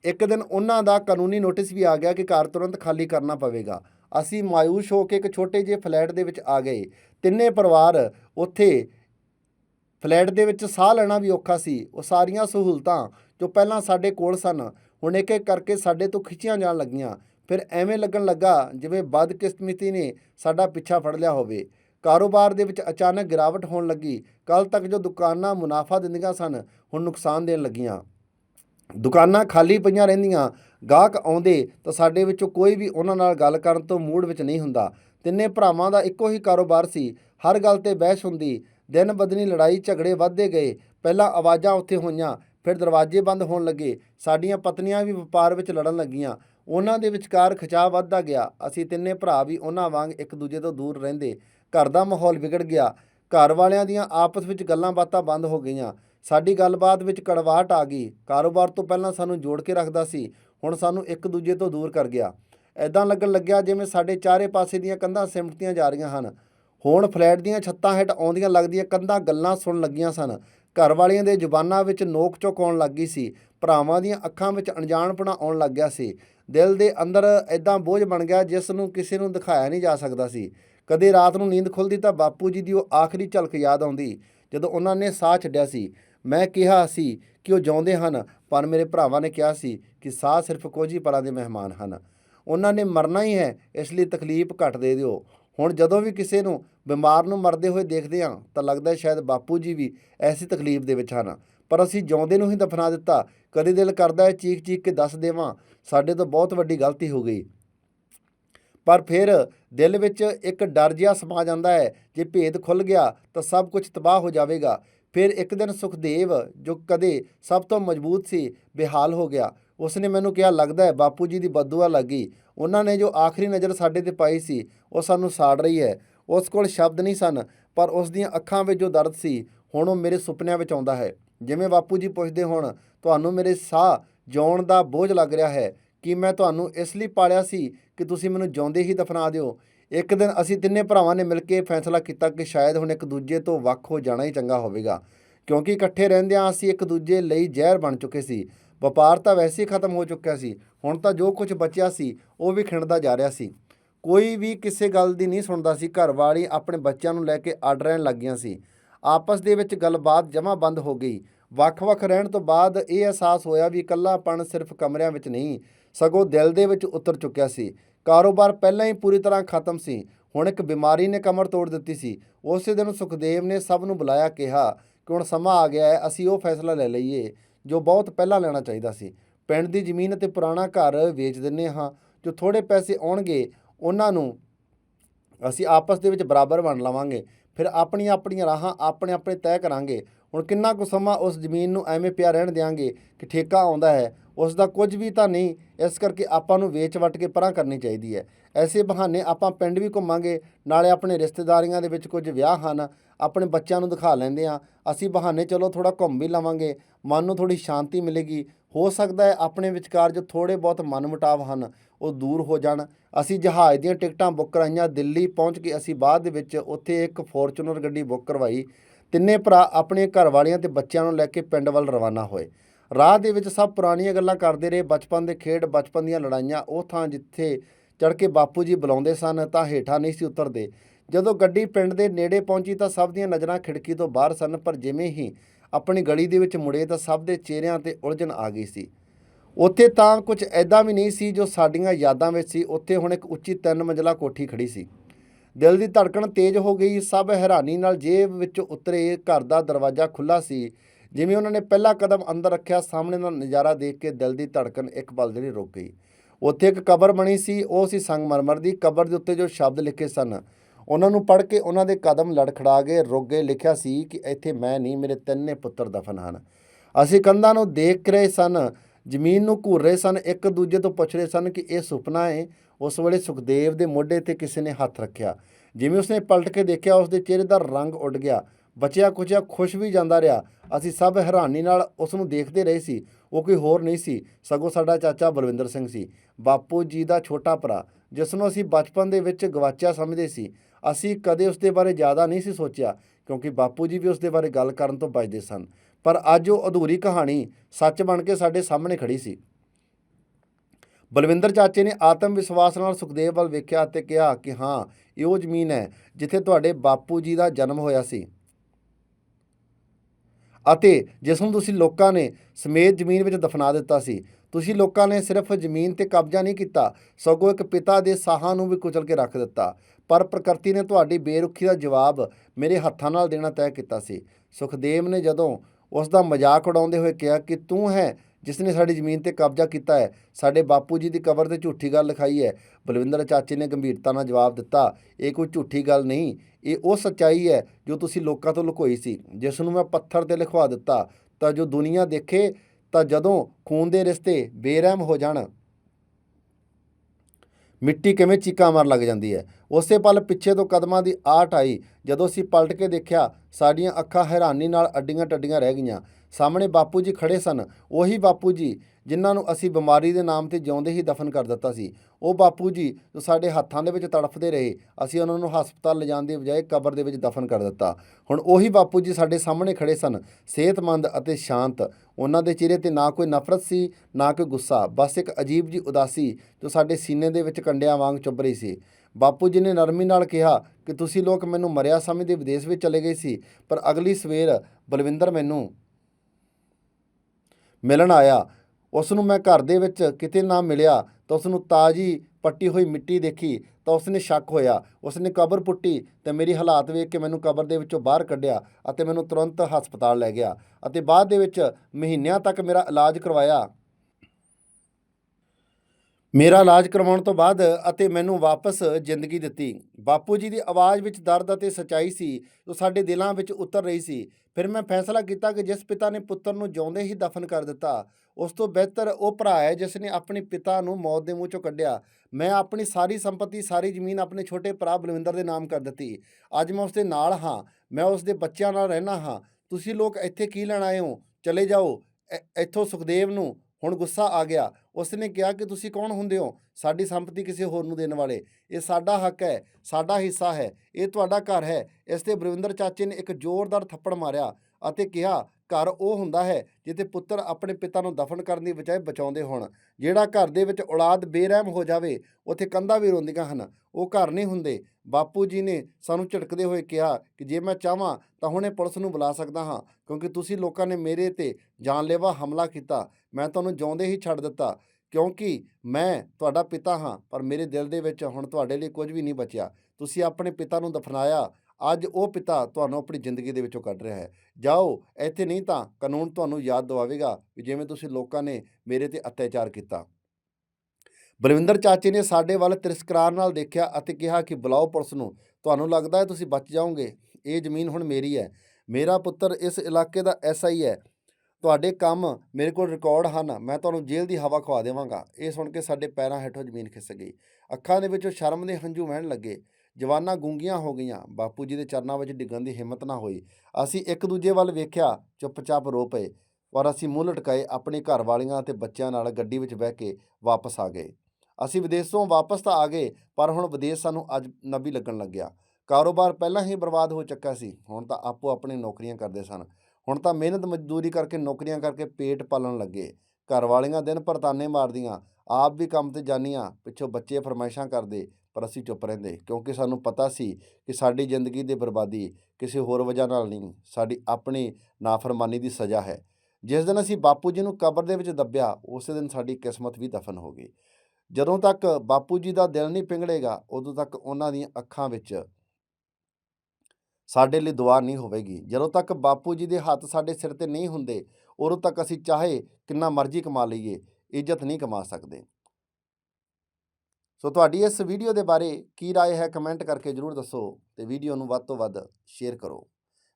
ਇੱਕ ਦਿਨ ਉਹਨਾਂ ਦਾ ਕਾਨੂੰਨੀ ਨੋਟਿਸ ਵੀ ਆ ਗਿਆ ਕਿ ਘਰ ਤੁਰੰਤ ਖਾਲੀ ਕਰਨਾ ਪਵੇਗਾ। ਅਸੀਂ ਮਾਇੂਸ ਹੋ ਕੇ ਇੱਕ ਛੋਟੇ ਜਿਹੇ ਫਲੈਟ ਦੇ ਵਿੱਚ ਆ ਗਏ। ਤਿੰਨੇ ਪਰਿਵਾਰ ਉੱਥੇ ਫਲੈਟ ਦੇ ਵਿੱਚ ਸਾਹ ਲੈਣਾ ਵੀ ਔਖਾ ਸੀ। ਉਹ ਸਾਰੀਆਂ ਸਹੂਲਤਾਂ ਜੋ ਪਹਿਲਾਂ ਸਾਡੇ ਕੋਲ ਸਨ, ਹੁਣ ਇੱਕ ਇੱਕ ਕਰਕੇ ਸਾਡੇ ਤੋਂ ਖਿੱਚੀਆਂ ਜਾਣ ਲੱਗੀਆਂ। ਫਿਰ ਐਵੇਂ ਲੱਗਣ ਲੱਗਾ ਜਿਵੇਂ ਬਦਕਿਸਮਤੀ ਨੇ ਸਾਡਾ ਪਿੱਛਾ ਫੜ ਲਿਆ ਹੋਵੇ। ਕਾਰੋਬਾਰ ਦੇ ਵਿੱਚ ਅਚਾਨਕ ਗਿਰਾਵਟ ਹੋਣ ਲੱਗੀ। ਕੱਲ ਤੱਕ ਜੋ ਦੁਕਾਨਾਂ ਮੁਨਾਫਾ ਦਿੰਦੀਆਂ ਸਨ, ਹੁਣ ਨੁਕਸਾਨ ਦੇਣ ਲੱਗੀਆਂ। ਦੁਕਾਨਾਂ ਖਾਲੀ ਪਈਆਂ ਰਹਿੰਦੀਆਂ। ਗਾਹਕ ਆਉਂਦੇ ਤਾਂ ਸਾਡੇ ਵਿੱਚੋਂ ਕੋਈ ਵੀ ਉਹਨਾਂ ਨਾਲ ਗੱਲ ਕਰਨ ਤੋਂ ਮੂਡ ਵਿੱਚ ਨਹੀਂ ਹੁੰਦਾ। ਤਿੰਨੇ ਭਰਾਵਾਂ ਦਾ ਇੱਕੋ ਹੀ ਕਾਰੋਬਾਰ ਸੀ। ਹਰ ਗੱਲ ਤੇ ਬਹਿਸ ਹੁੰਦੀ। ਦਿਨ ਬਦਨੀ ਲੜਾਈ ਝਗੜੇ ਵੱਧਦੇ ਗਏ। ਪਹਿਲਾਂ ਆਵਾਜ਼ਾਂ ਉੱਥੇ ਹੋਈਆਂ, ਫਿਰ ਦਰਵਾਜ਼ੇ ਬੰਦ ਹੋਣ ਲੱਗੇ। ਸਾਡੀਆਂ ਪਤਨੀਆਂ ਵੀ ਵਪਾਰ ਵਿੱਚ ਲੜਨ ਲੱਗੀਆਂ। ਉਹਨਾਂ ਦੇ ਵਿਚਕਾਰ ਖਿਚਾਅ ਵੱਧਦਾ ਗਿਆ। ਅਸੀਂ ਤਿੰਨੇ ਭਰਾ ਵੀ ਉਹਨਾਂ ਵਾਂਗ ਇੱਕ ਦੂਜੇ ਤੋਂ ਦੂਰ ਰਹਿੰਦੇ। ਘਰ ਦਾ ਮਾਹੌਲ ਵਿਗੜ ਗਿਆ। ਘਰ ਵਾਲਿਆਂ ਦੀਆਂ ਆਪਸ ਵਿੱਚ ਗੱਲਾਂ ਬਾਤਾਂ ਬੰਦ ਹੋ ਗਈਆਂ। ਸਾਡੀ ਗੱਲਬਾਤ ਵਿੱਚ ਕੜਵਾਹਟ ਆ ਗਈ। ਕਾਰੋਬਾਰ ਤੋਂ ਪਹਿਲਾਂ ਸਾਨੂੰ ਜੋੜ ਕੇ ਰੱਖਦਾ ਸੀ। ਹੁਣ ਸਾਨੂੰ ਇੱਕ ਦੂਜੇ ਤੋਂ ਦੂਰ ਕਰ ਗਿਆ। ਐਦਾਂ ਲੱਗਣ ਲੱਗਿਆ ਜਿਵੇਂ ਸਾਡੇ ਚਾਰੇ ਪਾਸੇ ਦੀਆਂ ਕੰਧਾਂ ਸਿਮਟਦੀਆਂ ਜਾ ਰਹੀਆਂ ਹਨ। ਹੁਣ ਫਲੈਟ ਦੀਆਂ ਛੱਤਾਂ ਹੇਠ ਆਉਂਦੀਆਂ ਲੱਗਦੀਆਂ ਕੰਧਾਂ ਗੱਲਾਂ ਸੁਣਨ ਲੱਗੀਆਂ ਸਨ। ਘਰ ਵਾਲਿਆਂ ਦੇ ਜ਼ੁਬਾਨਾਂ ਵਿੱਚ ਨੋਕ ਝੋਕ ਆਉਣ ਲੱਗ ਗਈ ਸੀ। ਭਰਾਵਾਂ ਦੀਆਂ ਅੱਖਾਂ ਵਿੱਚ ਅਣਜਾਣਪਣਾ ਆਉਣ ਲੱਗ ਗਿਆ ਸੀ। ਦਿਲ ਦੇ ਅੰਦਰ ਐਦਾਂ ਬੋਝ ਬਣ ਗਿਆ ਜਿਸ ਨੂੰ ਕਿਸੇ ਨੂੰ ਦਿਖਾਇਆ ਨਹੀਂ ਜਾ ਸਕਦਾ ਸੀ। ਕਦੇ ਰਾਤ ਨੂੰ ਨੀਂਦ ਖੁੱਲਦੀ ਤਾਂ ਬਾਪੂ ਜੀ ਦੀ ਉਹ ਆਖਰੀ ਝਲਕ ਯਾਦ ਆਉਂਦੀ ਜਦੋਂ ਉਹਨਾਂ ਨੇ ਸਾਹ ਛੱਡਿਆ ਸੀ। ਮੈਂ ਕਿਹਾ ਸੀ ਕਿ ਉਹ ਜਿਉਂਦੇ ਹਨ, ਪਰ ਮੇਰੇ ਭਰਾਵਾਂ ਨੇ ਕਿਹਾ ਸੀ ਕਿ ਸਾਹ ਸਿਰਫ ਕੁਝ ਹੀ ਪਲਾਂ ਦੇ ਮਹਿਮਾਨ ਹਨ। ਉਹਨਾਂ ਨੇ ਮਰਨਾ ਹੀ ਹੈ, ਇਸ ਲਈ ਤਕਲੀਫ ਘੱਟ ਦੇ ਦਿਓ। ਹੁਣ ਜਦੋਂ ਵੀ ਕਿਸੇ ਨੂੰ ਬਿਮਾਰ ਨੂੰ ਮਰਦੇ ਹੋਏ ਦੇਖਦੇ ਹਾਂ, ਤਾਂ ਲੱਗਦਾ ਸ਼ਾਇਦ ਬਾਪੂ ਜੀ ਵੀ ਐਸੀ ਤਕਲੀਫ ਦੇ ਵਿੱਚ ਹਨ। ਪਰ ਅਸੀਂ ਜਿਉਂਦੇ ਨੂੰ ਹੀ ਦਫਨਾ ਦਿੱਤਾ। ਕਦੇ ਦਿਲ ਕਰਦਾ ਹੈ ਚੀਕ ਚੀਕ ਕੇ ਦੱਸ ਦੇਵਾਂ, ਸਾਡੇ ਤੋਂ ਬਹੁਤ ਵੱਡੀ ਗਲਤੀ ਹੋ ਗਈ। ਪਰ ਫਿਰ ਦਿਲ ਵਿੱਚ ਇੱਕ ਡਰ ਜਿਹਾ ਸਮਾ ਜਾਂਦਾ ਹੈ, ਜੇ ਭੇਦ ਖੁੱਲ ਗਿਆ ਤਾਂ ਸਭ ਕੁਝ ਤਬਾਹ ਹੋ ਜਾਵੇਗਾ। ਫਿਰ ਇੱਕ ਦਿਨ ਸੁਖਦੇਵ, ਜੋ ਕਦੇ ਸਭ ਤੋਂ ਮਜ਼ਬੂਤ ਸੀ, ਬੇਹਾਲ ਹੋ ਗਿਆ। ਉਸਨੇ ਮੈਨੂੰ ਕਿਹਾ, ਲੱਗਦਾ ਹੈ ਬਾਪੂ ਜੀ ਦੀ ਬਦਦੁਆ ਲੱਗੀ। ਉਹਨਾਂ ਨੇ ਜੋ ਆਖਰੀ ਨਜ਼ਰ ਸਾਡੇ ਤੇ ਪਾਈ ਸੀ, ਉਹ ਸਾਨੂੰ ਸਾੜ ਰਹੀ ਹੈ। ਉਸ ਕੋਲ ਸ਼ਬਦ ਨਹੀਂ ਸਨ, ਪਰ ਉਸ ਦੀਆਂ ਅੱਖਾਂ ਵਿੱਚ ਜੋ ਦਰਦ ਸੀ, ਹੁਣ ਉਹ ਮੇਰੇ ਸੁਪਨਿਆਂ ਵਿੱਚ ਆਉਂਦਾ ਹੈ। ਜਿਵੇਂ ਬਾਪੂ ਜੀ ਪੁੱਛਦੇ ਹੋਣ, ਤੁਹਾਨੂੰ ਮੇਰੇ ਸਾਹ ਜਿਉਣ ਦਾ ਬੋਝ ਲੱਗ ਰਿਹਾ ਹੈ। ਕਿ ਮੈਂ ਤੁਹਾਨੂੰ ਇਸ ਲਈ ਪਾਲਿਆ ਸੀ ਕਿ ਤੁਸੀਂ ਮੈਨੂੰ ਜਿਉਂਦੇ ਹੀ ਦਫਨਾ ਦਿਓ? ਇੱਕ ਦਿਨ ਅਸੀਂ ਤਿੰਨੇ ਭਰਾਵਾਂ ਨੇ ਮਿਲ ਕੇ ਫੈਸਲਾ ਕੀਤਾ ਕਿ ਸ਼ਾਇਦ ਹੁਣ ਇੱਕ ਦੂਜੇ ਤੋਂ ਵੱਖ ਹੋ ਜਾਣਾ ਹੀ ਚੰਗਾ ਹੋਵੇਗਾ। ਕਿਉਂਕਿ ਇਕੱਠੇ ਰਹਿੰਦਿਆਂ ਅਸੀਂ ਇੱਕ ਦੂਜੇ ਲਈ ਜ਼ਹਿਰ ਬਣ ਚੁੱਕੇ ਸੀ। ਵਪਾਰ ਤਾਂ ਵੈਸੇ ਹੀ ਖਤਮ ਹੋ ਚੁੱਕਿਆ ਸੀ, ਹੁਣ ਤਾਂ ਜੋ ਕੁਝ ਬਚਿਆ ਸੀ, ਉਹ ਵੀ ਖਿੰਡਦਾ ਜਾ ਰਿਹਾ ਸੀ। ਕੋਈ ਵੀ ਕਿਸੇ ਗੱਲ ਦੀ ਨਹੀਂ ਸੁਣਦਾ ਸੀ ਘਰ ਵਾਲੀ ਆਪਣੇ ਬੱਚਿਆਂ ਨੂੰ ਲੈ ਕੇ ਅੱਡ ਰਹਿਣ ਲੱਗੀਆਂ ਸੀ। ਆਪਸ ਦੇ ਵਿੱਚ ਗੱਲਬਾਤ ਜਮਾ ਬੰਦ ਹੋ ਗਈ। ਵੱਖ-ਵੱਖ ਰਹਿਣ ਤੋਂ ਬਾਅਦ ਇਹ ਅਹਿਸਾਸ ਹੋਇਆ ਵੀ ਇਕੱਲਾਪਣ ਸਿਰਫ ਕਮਰਿਆਂ ਵਿੱਚ ਨਹੀਂ, ਸਗੋਂ ਦਿਲ ਦੇ ਵਿੱਚ ਉਤਰ ਚੁੱਕਿਆ ਸੀ। ਕਾਰੋਬਾਰ ਪਹਿਲਾਂ ਹੀ ਪੂਰੀ ਤਰ੍ਹਾਂ ਖਤਮ ਸੀ। ਹੁਣ ਇੱਕ ਬਿਮਾਰੀ ਨੇ ਕਮਰ ਤੋੜ ਦਿੱਤੀ ਸੀ। ਉਸੇ ਦਿਨ ਸੁਖਦੇਵ ਨੇ ਸਭ ਨੂੰ ਬੁਲਾਇਆ, ਕਿਹਾ ਕਿ ਹੁਣ ਸਮਾਂ ਆ ਗਿਆ ਹੈ, ਅਸੀਂ ਉਹ ਫੈਸਲਾ ਲੈ ਲਈਏ, ਜੋ ਬਹੁਤ ਪਹਿਲਾਂ ਲੈਣਾ ਚਾਹੀਦਾ ਸੀ। ਪਿੰਡ ਦੀ ਜ਼ਮੀਨ ਅਤੇ ਪੁਰਾਣਾ ਘਰ ਵੇਚ ਦਿੰਨੇ ਹਾਂ। ਜੋ ਥੋੜੇ ਪੈਸੇ ਆਉਣਗੇ, ਉਹਨਾਂ ਨੂੰ ਅਸੀਂ ਆਪਸ ਦੇ ਵਿੱਚ ਬਰਾਬਰ ਵੰਡ ਲਵਾਂਗੇ। ਫਿਰ ਆਪਣੀਆਂ ਆਪਣੀਆਂ ਰਾਹਾਂ ਆਪਣੇ ਆਪਣੇ ਤੈਅ ਕਰਾਂਗੇ। ਹੁਣ ਕਿੰਨਾ ਕੁ ਸਮਾਂ ਉਸ ਜ਼ਮੀਨ ਨੂੰ ਐਵੇਂ ਪਿਆ ਰਹਿਣ ਦਿਆਂਗੇ ਕਿ ਠੇਕਾ ਆਉਂਦਾ ਹੈ ਉਸ ਦਾ ਕੁਝ ਵੀ ਤਾਂ ਨਹੀਂ, ਇਸ ਕਰਕੇ ਆਪਾਂ ਨੂੰ ਵੇਚ ਵਟ ਕੇ ਪਰਾਂ ਕਰਨੀ ਚਾਹੀਦੀ ਹੈ। ਐਸੇ ਬਹਾਨੇ ਆਪਾਂ ਪਿੰਡ ਵੀ ਘੁੰਮਾਂਗੇ, ਨਾਲੇ ਆਪਣੇ ਰਿਸ਼ਤੇਦਾਰੀਆਂ ਦੇ ਵਿੱਚ ਕੁਝ ਵਿਆਹ ਹਨ, ਆਪਣੇ ਬੱਚਿਆਂ ਨੂੰ ਦਿਖਾ ਲੈਂਦੇ ਆ ਅਸੀਂ ਬਹਾਨੇ ਚਲੋ ਥੋੜਾ ਘੁੰਮ ਵੀ ਲਵਾਂਗੇ, ਮਨ ਨੂੰ ਥੋੜੀ ਸ਼ਾਂਤੀ ਮਿਲੇਗੀ। ਹੋ ਸਕਦਾ ਹੈ ਆਪਣੇ ਵਿਚਕਾਰ ਜੋ ਥੋੜੇ ਬਹੁਤ ਮਨਮੁਟਾਵ ਹਨ, ਉਹ ਦੂਰ ਹੋ ਜਾਣ। ਅਸੀਂ ਜਹਾਜ਼ ਦੀਆਂ ਟਿਕਟਾਂ ਬੁੱਕ ਕਰਾਈਆਂ, ਦਿੱਲੀ ਪਹੁੰਚ ਕੇ ਅਸੀਂ ਬਾਅਦ ਦੇ ਵਿੱਚ ਉੱਥੇ ਇੱਕ ਫੋਰਚੂਨਰ ਗੱਡੀ ਬੁੱਕ ਕਰਵਾਈ। ਤਿੰਨੇ ਭਰਾ ਆਪਣੇ ਘਰ ਵਾਲਿਆਂ ਤੇ ਬੱਚਿਆਂ ਨੂੰ ਲੈ ਕੇ ਪਿੰਡ ਵੱਲ ਰਵਾਨਾ ਹੋਏ। ਰਾਹ ਦੇ ਵਿੱਚ ਸਭ ਪੁਰਾਣੀਆਂ ਗੱਲਾਂ ਕਰਦੇ ਰਹੇ। ਬਚਪਨ ਦੇ ਖੇਡ, ਬਚਪਨ ਦੀਆਂ ਲੜਾਈਆਂ, ਉਹ ਥਾਂ ਜਿੱਥੇ ਚੜ ਕੇ ਬਾਪੂ ਜੀ ਬੁਲਾਉਂਦੇ ਸਨ, ਤਾਂ ਹੇਠਾਂ ਨਹੀਂ ਸੀ ਉਤਰਦੇ। ਜਦੋਂ ਗੱਡੀ ਪਿੰਡ ਦੇ ਨੇੜੇ ਪਹੁੰਚੀ ਤਾਂ ਸਭ ਦੀਆਂ ਨਜ਼ਰਾਂ ਖਿੜਕੀ ਤੋਂ ਬਾਹਰ ਸਨ, ਪਰ ਜਿਵੇਂ ਹੀ ਆਪਣੀ ਗਲੀ ਦੇ ਵਿੱਚ ਮੁੜੇ ਤਾਂ ਸਭ ਦੇ ਚਿਹਰਿਆਂ ਤੇ ਉਲਝਣ ਆ ਗਈ ਸੀ। ਉੱਥੇ ਤਾਂ ਕੁਝ ਐਦਾਂ ਵੀ ਨਹੀਂ ਸੀ ਜੋ ਸਾਡੀਆਂ ਯਾਦਾਂ ਵਿੱਚ ਸੀ। ਉੱਥੇ ਹੁਣ ਇੱਕ ਉੱਚੀ ਤਿੰਨ ਮੰਜ਼ਲਾ ਕੋਠੀ ਖੜੀ ਸੀ। ਦਿਲ ਦੀ ਧੜਕਣ ਤੇਜ਼ ਹੋ ਗਈ। ਸਭ ਹੈਰਾਨੀ ਨਾਲ ਜੇਬ ਵਿੱਚੋਂ ਉਤਰੇ। ਘਰ ਦਾ ਦਰਵਾਜ਼ਾ ਖੁੱਲਾ ਸੀ। ਜਿਵੇਂ ਉਹਨਾਂ ਨੇ ਪਹਿਲਾ ਕਦਮ ਅੰਦਰ ਰੱਖਿਆ, ਸਾਹਮਣੇ ਦਾ ਨਜ਼ਾਰਾ ਦੇਖ ਕੇ ਦਿਲ ਦੀ ਧੜਕਨ ਇੱਕ ਪਲ ਦੇ ਲਈ ਰੁਕ ਗਈ। ਉੱਥੇ ਇੱਕ ਕਬਰ ਬਣੀ ਸੀ, ਉਹ ਸੀ ਸੰਗਮਰਮਰ ਦੀ। ਕਬਰ ਦੇ ਉੱਤੇ ਜੋ ਸ਼ਬਦ ਲਿਖੇ ਸਨ, ਉਹਨਾਂ ਨੂੰ ਪੜ੍ਹ ਕੇ ਉਹਨਾਂ ਦੇ ਕਦਮ ਲੜਖੜਾ ਗਏ, ਰੁਕ ਗਏ, ਲਿਖਿਆ ਸੀ ਕਿ ਇੱਥੇ ਮੈਂ ਨਹੀਂ, ਮੇਰੇ ਤਿੰਨੇ ਪੁੱਤਰ ਦਫਨ ਹਨ। ਅਸੀਂ ਕੰਧਾਂ ਨੂੰ ਦੇਖ ਰਹੇ ਸਨ, ਜ਼ਮੀਨ ਨੂੰ ਘੂਰ ਰਹੇ ਸਨ, ਇੱਕ ਦੂਜੇ ਤੋਂ ਪੁੱਛ ਰਹੇ ਸਨ ਕਿ ਇਹ ਸੁਪਨਾ ਹੈ ਉਸ ਵੇਲੇ ਸੁਖਦੇਵ ਦੇ ਮੋਢੇ ਤੇ ਕਿਸੇ ਨੇ ਹੱਥ ਰੱਖਿਆ। ਜਿਵੇਂ ਉਸਨੇ ਪਲਟ ਕੇ ਦੇਖਿਆ ਉਸ ਦੇ ਚਿਹਰੇ ਦਾ ਰੰਗ ਉੱਡ ਗਿਆ। ਬਚਿਆ ਕੁਚਿਆ ਖੁਸ਼ ਵੀ ਜਾਂਦਾ ਰਿਹਾ। ਅਸੀਂ ਸਭ ਹੈਰਾਨੀ ਨਾਲ ਉਸ ਨੂੰ ਦੇਖਦੇ ਰਹੇ ਸੀ। ਉਹ ਕੋਈ ਹੋਰ ਨਹੀਂ ਸੀ। ਸਗੋਂ ਸਾਡਾ ਚਾਚਾ ਬਲਵਿੰਦਰ ਸਿੰਘ ਸੀ। ਬਾਪੂ ਜੀ ਦਾ ਛੋਟਾ ਭਰਾ ਜਿਸ ਨੂੰ ਅਸੀਂ ਬਚਪਨ ਦੇ ਵਿੱਚ ਗਵਾਚਿਆ ਸਮਝਦੇ ਸੀ। ਅਸੀਂ ਕਦੇ ਉਸ ਦੇ ਬਾਰੇ ਜ਼ਿਆਦਾ ਨਹੀਂ ਸੀ ਸੋਚਿਆ, ਕਿਉਂਕਿ ਬਾਪੂ ਜੀ ਵੀ ਉਸ ਦੇ ਬਾਰੇ ਗੱਲ ਕਰਨ ਤੋਂ ਬਚਦੇ ਸਨ। ਪਰ ਅੱਜ ਉਹ ਅਧੂਰੀ ਕਹਾਣੀ ਸੱਚ ਬਣ ਕੇ ਸਾਡੇ ਸਾਹਮਣੇ ਖੜੀ ਸੀ। ਬਲਵਿੰਦਰ ਚਾਚੇ ਨੇ ਆਤਮ ਵਿਸ਼ਵਾਸ ਨਾਲ ਸੁਖਦੇਵ ਵੱਲ ਵੇਖਿਆ ਅਤੇ ਕਿਹਾ ਕਿ ਹਾਂ, ਇਹ ਉਹ ਜ਼ਮੀਨ ਹੈ, ਜਿੱਥੇ ਤੁਹਾਡੇ ਬਾਪੂ ਜੀ ਦਾ ਜਨਮ ਹੋਇਆ ਸੀ। ਅਤੇ ਜਿਸ ਨੂੰ ਤੁਸੀਂ ਲੋਕਾਂ ਨੇ ਸਮੇਤ ਜ਼ਮੀਨ ਵਿੱਚ ਦਫਨਾ ਦਿੱਤਾ ਸੀ, ਤੁਸੀਂ ਲੋਕਾਂ ਨੇ ਸਿਰਫ ਜ਼ਮੀਨ ਤੇ ਕਬਜ਼ਾ ਨਹੀਂ ਕੀਤਾ, ਸਗੋਂ ਇੱਕ ਪਿਤਾ ਦੇ ਸਾਹਾਂ ਨੂੰ ਵੀ ਕੁਚਲ ਕੇ ਰੱਖ ਦਿੱਤਾ। ਪਰ ਪ੍ਰਕਿਰਤੀ ਨੇ ਤੁਹਾਡੀ ਬੇਰੁਖੀ ਦਾ ਜਵਾਬ ਮੇਰੇ ਹੱਥਾਂ ਨਾਲ ਦੇਣਾ ਤੈਅ ਕੀਤਾ ਸੀ। ਸੁਖਦੇਵ ਨੇ ਜਦੋਂ ਉਸ ਦਾ ਮਜ਼ਾਕ ਉਡਾਉਂਦੇ ਹੋਏ ਕਿਹਾ ਕਿ ਤੂੰ ਹੈ ਜਿਸ ਨੇ ਸਾਡੀ ਜ਼ਮੀਨ ਤੇ ਕਬਜ਼ਾ ਕੀਤਾ ਹੈ, ਸਾਡੇ ਬਾਪੂ ਜੀ ਦੀ ਕਬਰ ਤੇ ਝੂਠੀ ਗੱਲ ਲਿਖਾਈ ਹੈ। ਬਲਵਿੰਦਰ ਚਾਚੇ ਨੇ ਗੰਭੀਰਤਾ ਨਾਲ ਜਵਾਬ ਦਿੱਤਾ, ਇਹ ਕੋਈ ਝੂਠੀ ਗੱਲ ਨਹੀਂ, ਇਹ ਉਹ ਸੱਚਾਈ ਹੈ ਜੋ ਤੁਸੀਂ ਲੋਕਾਂ ਤੋਂ ਲੁਕੋਈ ਸੀ ਜਿਸ ਨੂੰ ਮੈਂ ਪੱਥਰ ਤੇ ਲਿਖਵਾ ਦਿੱਤਾ। ਤਾਂ ਜੋ ਦੁਨੀਆ ਦੇਖੇ, ਤਾਂ ਜਦੋਂ ਖੂਨ ਦੇ ਰਿਸ਼ਤੇ ਬੇਰਹਿਮ ਹੋ ਜਾਣ, ਮਿੱਟੀ ਕਿਵੇਂ ਚੀਕਾਂ ਮਾਰ ਲੱਗ ਜਾਂਦੀ ਹੈ। ਉਸੇ ਪਲ ਪਿੱਛੇ ਤੋਂ ਕਦਮਾਂ ਦੀ ਆਟ ਆਈ, ਜਦੋਂ ਅਸੀਂ ਪਲਟ ਕੇ ਦੇਖਿਆ, ਸਾਡੀਆਂ ਅੱਖਾਂ ਹੈਰਾਨੀ ਨਾਲ ਅੱਡੀਆਂ ਟੱਡੀਆਂ ਰਹਿ ਗਈਆਂ। ਸਾਹਮਣੇ ਬਾਪੂ ਜੀ ਖੜੇ ਸਨ। ਉਹੀ ਬਾਪੂ ਜੀ ਜਿਨ੍ਹਾਂ ਨੂੰ ਅਸੀਂ ਬਿਮਾਰੀ ਦੇ ਨਾਮ ਤੇ ਜਿਉਂਦੇ ਹੀ ਦਫਨ ਕਰ ਦਿੱਤਾ ਸੀ। ਉਹ ਬਾਪੂ ਜੀ ਜੋ ਸਾਡੇ ਹੱਥਾਂ ਦੇ ਵਿੱਚ ਤੜਫਦੇ ਰਹੇ, ਅਸੀਂ ਉਹਨਾਂ ਨੂੰ ਹਸਪਤਾਲ ਲਿਜਾਣ ਦੀ ਬਜਾਏ ਕਬਰ ਦੇ ਵਿੱਚ ਦਫਨ ਕਰ ਦਿੱਤਾ। ਹੁਣ ਉਹੀ ਬਾਪੂ ਜੀ ਸਾਡੇ ਸਾਹਮਣੇ ਖੜੇ ਸਨ, ਸਿਹਤਮੰਦ ਅਤੇ ਸ਼ਾਂਤ। ਉਹਨਾਂ ਦੇ ਚਿਹਰੇ ਤੇ ਨਾ ਕੋਈ ਨਫ਼ਰਤ ਸੀ, ਨਾ ਕੋਈ ਗੁੱਸਾ, ਬਸ ਇੱਕ ਅਜੀਬ ਜੀ ਉਦਾਸੀ ਜੋ ਸਾਡੇ ਸੀਨੇ ਦੇ ਵਿੱਚ ਕੰਡਿਆਂ ਵਾਂਗ ਚੁੱਭ ਰਹੀ ਸੀ। ਬਾਪੂ ਜੀ ਨੇ ਨਰਮੀ ਨਾਲ ਕਿਹਾ ਕਿ ਤੁਸੀਂ ਲੋਕ ਮੈਨੂੰ ਮਰਿਆ ਸਮਝਦੇ ਵਿਦੇਸ਼ ਵਿੱਚ ਚਲੇ ਗਏ ਸੀ, ਪਰ ਅਗਲੀ ਸਵੇਰ ਬਲਵਿੰਦਰ ਮੈਨੂੰ ਮਿਲਣ ਆਇਆ। ਉਸ ਨੂੰ ਮੈਂ ਘਰ ਦੇ ਵਿੱਚ ਕਿਤੇ ਨਾ ਮਿਲਿਆ ਤਾਂ ਉਸ ਨੂੰ ਤਾਜੀ ਪੱਟੀ ਹੋਈ ਮਿੱਟੀ ਦੇਖੀ ਤਾਂ ਉਸ ਨੇ ਸ਼ੱਕ ਹੋਇਆ। ਉਸ ਨੇ ਕਬਰ ਪੁੱਟੀ ਤੇ ਮੇਰੀ ਹਾਲਾਤ ਵੇਖ ਕੇ ਮੈਨੂੰ ਕਬਰ ਦੇ ਵਿੱਚੋਂ ਬਾਹਰ ਕੱਢਿਆ ਅਤੇ ਮੈਨੂੰ ਤੁਰੰਤ ਹਸਪਤਾਲ ਲੈ ਗਿਆ ਅਤੇ ਬਾਅਦ ਦੇ ਵਿੱਚ ਮਹੀਨਿਆਂ ਤੱਕ ਮੇਰਾ ਇਲਾਜ ਕਰਵਾਇਆ। ਮੇਰਾ ਇਲਾਜ ਕਰਵਾਉਣ ਤੋਂ ਬਾਅਦ ਅਤੇ ਮੈਨੂੰ ਵਾਪਸ ਜ਼ਿੰਦਗੀ ਦਿੱਤੀ। ਬਾਪੂ ਜੀ ਦੀ ਆਵਾਜ਼ ਵਿੱਚ ਦਰਦ ਅਤੇ ਸਚਾਈ ਸੀ ਜੋ ਸਾਡੇ ਦਿਲਾਂ ਵਿੱਚ ਉਤਰ ਰਹੀ ਸੀ। ਫਿਰ ਮੈਂ ਫੈਸਲਾ ਕੀਤਾ ਕਿ ਜਿਸ ਪਿਤਾ ਨੇ ਪੁੱਤਰ ਨੂੰ ਜਿਉਂਦੇ ਹੀ ਦਫਨ ਕਰ ਦਿੱਤਾ, ਉਸ ਤੋਂ ਬਿਹਤਰ ਉਹ ਭਰਾ ਹੈ ਜਿਸ ਨੇ ਆਪਣੇ ਪਿਤਾ ਨੂੰ ਮੌਤ ਦੇ ਮੂੰਹ ਚੋਂ ਕੱਢਿਆ। ਮੈਂ ਆਪਣੀ ਸਾਰੀ ਸੰਪਤੀ, ਸਾਰੀ ਜ਼ਮੀਨ ਆਪਣੇ ਛੋਟੇ ਭਰਾ ਬਲਵਿੰਦਰ ਦੇ ਨਾਮ ਕਰ ਦਿੱਤੀ। ਅੱਜ ਮੈਂ ਉਸ ਦੇ ਨਾਲ ਹਾਂ, ਮੈਂ ਉਸ ਦੇ ਬੱਚਿਆਂ ਨਾਲ ਰਹਿਣਾ ਹਾਂ। ਤੁਸੀਂ ਲੋਕ ਇੱਥੇ ਕੀ ਲੈਣ ਆਏ ਹੋ? ਚਲੇ ਜਾਓ ਇੱਥੋਂ ਸੁਖਦੇਵ ਨੂੰ। ਹੁਣ ਗੁੱਸਾ ਆ ਗਿਆ। ਉਸ ਨੇ ਕਿਹਾ ਕਿ ਤੁਸੀਂ ਕੌਣ ਹੁੰਦੇ ਹੋ? ਸਾਡੀ ਸੰਪਤੀ ਕਿਸੇ ਹੋਰ ਨੂੰ ਦੇਣ ਵਾਲੇ। ਇਹ ਸਾਡਾ ਹੱਕ ਹੈ, ਸਾਡਾ ਹਿੱਸਾ ਹੈ, ਇਹ ਤੁਹਾਡਾ ਘਰ ਹੈ। ਇਸ ਤੇ ਬਲਵਿੰਦਰ ਚਾਚੇ ਨੇ ਇੱਕ ਜ਼ੋਰਦਾਰ ਥੱਪੜ ਮਾਰਿਆ ਅਤੇ ਕਿਹਾ ਘਰ ਉਹ ਹੁੰਦਾ ਹੈ ਜਿੱਥੇ ਪੁੱਤਰ ਆਪਣੇ ਪਿਤਾ ਨੂੰ ਦਫਨ ਕਰਨ ਦੀ ਬਜਾਏ ਬਚਾਉਂਦੇ ਹੋਣ। ਜਿਹੜਾ ਘਰ ਦੇ ਵਿੱਚ ਔਲਾਦ ਬੇਰਹਿਮ ਹੋ ਜਾਵੇ, ਉੱਥੇ ਕੰਧਾਂ ਵੀ ਰੋਂਦੀਆਂ ਹਨ। ਉਹ ਘਰ ਨਹੀਂ ਹੁੰਦੇ। ਬਾਪੂ ਜੀ ਨੇ ਸਾਨੂੰ ਝਟਕਦੇ ਹੋਏ ਕਿਹਾ ਕਿ ਜੇ ਮੈਂ ਚਾਹਾਂ ਤਾਂ ਹੁਣੇ ਪੁਲਿਸ ਨੂੰ ਬੁਲਾ ਸਕਦਾ ਹਾਂ, ਕਿਉਂਕਿ ਤੁਸੀਂ ਲੋਕਾਂ ਨੇ ਮੇਰੇ ਤੇ ਜਾਨਲੇਵਾ ਹਮਲਾ ਕੀਤਾ। ਮੈਂ ਤੁਹਾਨੂੰ ਜਿਉਂਦੇ ਹੀ ਛੱਡ ਦਿੱਤਾ, ਕਿਉਂਕਿ ਮੈਂ ਤੁਹਾਡਾ ਪਿਤਾ ਹਾਂ, ਪਰ ਮੇਰੇ ਦਿਲ ਦੇ ਵਿੱਚ ਹੁਣ ਤੁਹਾਡੇ ਲਈ ਕੁਝ ਵੀ ਨਹੀਂ ਬਚਿਆ। ਤੁਸੀਂ ਆਪਣੇ ਪਿਤਾ ਨੂੰ ਦਫਨਾਇਆ। ਅੱਜ ਉਹ ਪਿਤਾ ਤੁਹਾਨੂੰ ਆਪਣੀ ਜ਼ਿੰਦਗੀ ਦੇ ਵਿੱਚੋਂ ਕੱਢ ਰਿਹਾ ਹੈ। ਜਾਓ, ਇੱਥੇ ਨਹੀਂ ਤਾਂ ਕਾਨੂੰਨ ਤੁਹਾਨੂੰ ਯਾਦ ਦਿਵਾਵੇਗਾ ਵੀ ਜਿਵੇਂ ਤੁਸੀਂ ਲੋਕਾਂ ਨੇ ਮੇਰੇ ਤੇ ਅਤਿਆਚਾਰ ਕੀਤਾ। ਬਲਵਿੰਦਰ ਚਾਚੇ ਨੇ ਸਾਡੇ ਵੱਲ ਤਿਰਸਕਾਰ ਨਾਲ ਦੇਖਿਆ ਅਤੇ ਕਿਹਾ ਕਿ, ਬੁਲਾਓ ਪੁਲਿਸ ਨੂੰ। ਤੁਹਾਨੂੰ ਲੱਗਦਾ ਹੈ ਤੁਸੀਂ ਬਚ ਜਾਓਗੇ? ਇਹ ਜ਼ਮੀਨ ਹੁਣ ਮੇਰੀ ਹੈ। ਮੇਰਾ ਪੁੱਤਰ ਇਸ ਇਲਾਕੇ ਦਾ ਐਸਆਈ ਹੈ। ਤੁਹਾਡੇ ਕੰਮ ਮੇਰੇ ਕੋਲ ਰਿਕਾਰਡ ਹਨ। ਮੈਂ ਤੁਹਾਨੂੰ ਜੇਲ੍ਹ ਦੀ ਹਵਾ ਖਵਾ ਦੇਵਾਂਗਾ। ਇਹ ਸੁਣ ਕੇ ਸਾਡੇ ਪੈਰਾਂ ਹੇਠੋਂ ਜ਼ਮੀਨ ਖਿਸਕ ਗਈ। ਅੱਖਾਂ ਦੇ ਵਿੱਚੋਂ ਸ਼ਰਮ ਦੇ ਹੰਝੂ ਵਹਿਣ ਲੱਗੇ। ਜਵਾਨਾਂ ਗੂੰਗੀਆਂ ਹੋ ਗਈਆਂ। ਬਾਪੂ ਜੀ ਦੇ ਚਰਨਾਂ ਵਿੱਚ ਡਿੱਗਣ ਦੀ ਹਿੰਮਤ ਨਾ ਹੋਈ। ਅਸੀਂ ਇੱਕ ਦੂਜੇ ਵੱਲ ਵੇਖਿਆ, ਚੁੱਪਚਾਪ ਰੋ ਪਏ ਪਰ ਅਸੀਂ ਮੂੰਹ ਲਟਕਾਏ ਆਪਣੇ ਘਰ ਵਾਲੀਆਂ ਅਤੇ ਬੱਚਿਆਂ ਨਾਲ ਗੱਡੀ ਵਿੱਚ ਬਹਿ ਕੇ ਵਾਪਸ ਆ ਗਏ। ਅਸੀਂ ਵਿਦੇਸ਼ੋਂ ਵਾਪਸ ਤਾਂ ਆ ਗਏ, ਪਰ ਹੁਣ ਵਿਦੇਸ਼ ਸਾਨੂੰ ਅੱਜ ਨਬੀ ਲੱਗਣ ਲੱਗਿਆ। ਕਾਰੋਬਾਰ ਪਹਿਲਾਂ ਹੀ ਬਰਬਾਦ ਹੋ ਚੁੱਕਾ ਸੀ, ਹੁਣ ਤਾਂ ਆਪੋ ਆਪਣੀ ਨੌਕਰੀਆਂ ਕਰਦੇ ਸਨ। ਹੁਣ ਤਾਂ ਮਿਹਨਤ ਮਜ਼ਦੂਰੀ ਕਰਕੇ ਨੌਕਰੀਆਂ ਕਰਕੇ ਪੇਟ ਪਾਲਣ ਲੱਗੇ। ਘਰ ਵਾਲੀਆਂ ਦਿਨ ਪਰਤਾਨੇ ਮਾਰਦੀਆਂ, ਆਪ ਵੀ ਕੰਮ ਤੇ ਜਾਨੀਆਂ ਪਿੱਛੋਂ ਬੱਚੇ ਫਰਮਾਇਸ਼ਾਂ ਕਰਦੇ ਪਰ ਅਸੀਂ ਚੁੱਪ ਰਹਿੰਦੇ, ਕਿਉਂਕਿ ਸਾਨੂੰ ਪਤਾ ਸੀ ਕਿ ਸਾਡੀ ਜ਼ਿੰਦਗੀ ਦੀ ਬਰਬਾਦੀ ਕਿਸੇ ਹੋਰ ਵਜ੍ਹਾ ਨਾਲ ਨਹੀਂ, ਸਾਡੀ ਆਪਣੀ ਨਾਫਰਮਾਨੀ ਦੀ ਸਜ਼ਾ ਹੈ। ਜਿਸ ਦਿਨ ਅਸੀਂ ਬਾਪੂ ਜੀ ਨੂੰ ਕਬਰ ਦੇ ਵਿੱਚ ਦੱਬਿਆ, ਉਸੇ ਦਿਨ ਸਾਡੀ ਕਿਸਮਤ ਵੀ ਦਫਨ ਹੋ ਗਈ। ਜਦੋਂ ਤੱਕ ਬਾਪੂ ਜੀ ਦਾ ਦਿਲ ਨਹੀਂ ਪਿੰਗੜੇਗਾ ਉਦੋਂ ਤੱਕ ਉਹਨਾਂ ਦੀਆਂ ਅੱਖਾਂ ਵਿੱਚ ਸਾਡੇ ਲਈ ਦੁਆ ਨਹੀਂ ਹੋਵੇਗੀ। ਜਦੋਂ ਤੱਕ ਬਾਪੂ ਜੀ ਦੇ ਹੱਥ ਸਾਡੇ ਸਿਰ ਤੇ ਨਹੀਂ ਹੁੰਦੇ, ਉਦੋਂ ਤੱਕ ਅਸੀਂ ਚਾਹੇ ਕਿੰਨਾ ਮਰਜ਼ੀ ਕਮਾ ਲਈਏ, ਇੱਜ਼ਤ ਨਹੀਂ ਕਮਾ ਸਕਦੇ। ਸੋ ਤੁਹਾਡੀ ਇਸ ਵੀਡੀਓ ਦੇ ਬਾਰੇ ਕੀ رائے ਹੈ ਕਮੈਂਟ ਕਰਕੇ ਜਰੂਰ ਦੱਸੋ ਤੇ ਵੀਡੀਓ ਨੂੰ ਵੱਧ ਤੋਂ ਵੱਧ ਸ਼ੇਅਰ ਕਰੋ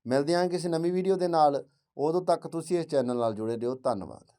ਮਿਲਦੇ ਹਾਂ ਕਿਸੇ ਨਵੀਂ ਵੀਡੀਓ ਦੇ ਨਾਲ ਉਦੋਂ ਤੱਕ ਤੁਸੀਂ ਇਸ ਚੈਨਲ ਨਾਲ ਜੁੜੇ ਰਹੋ ਧੰਨਵਾਦ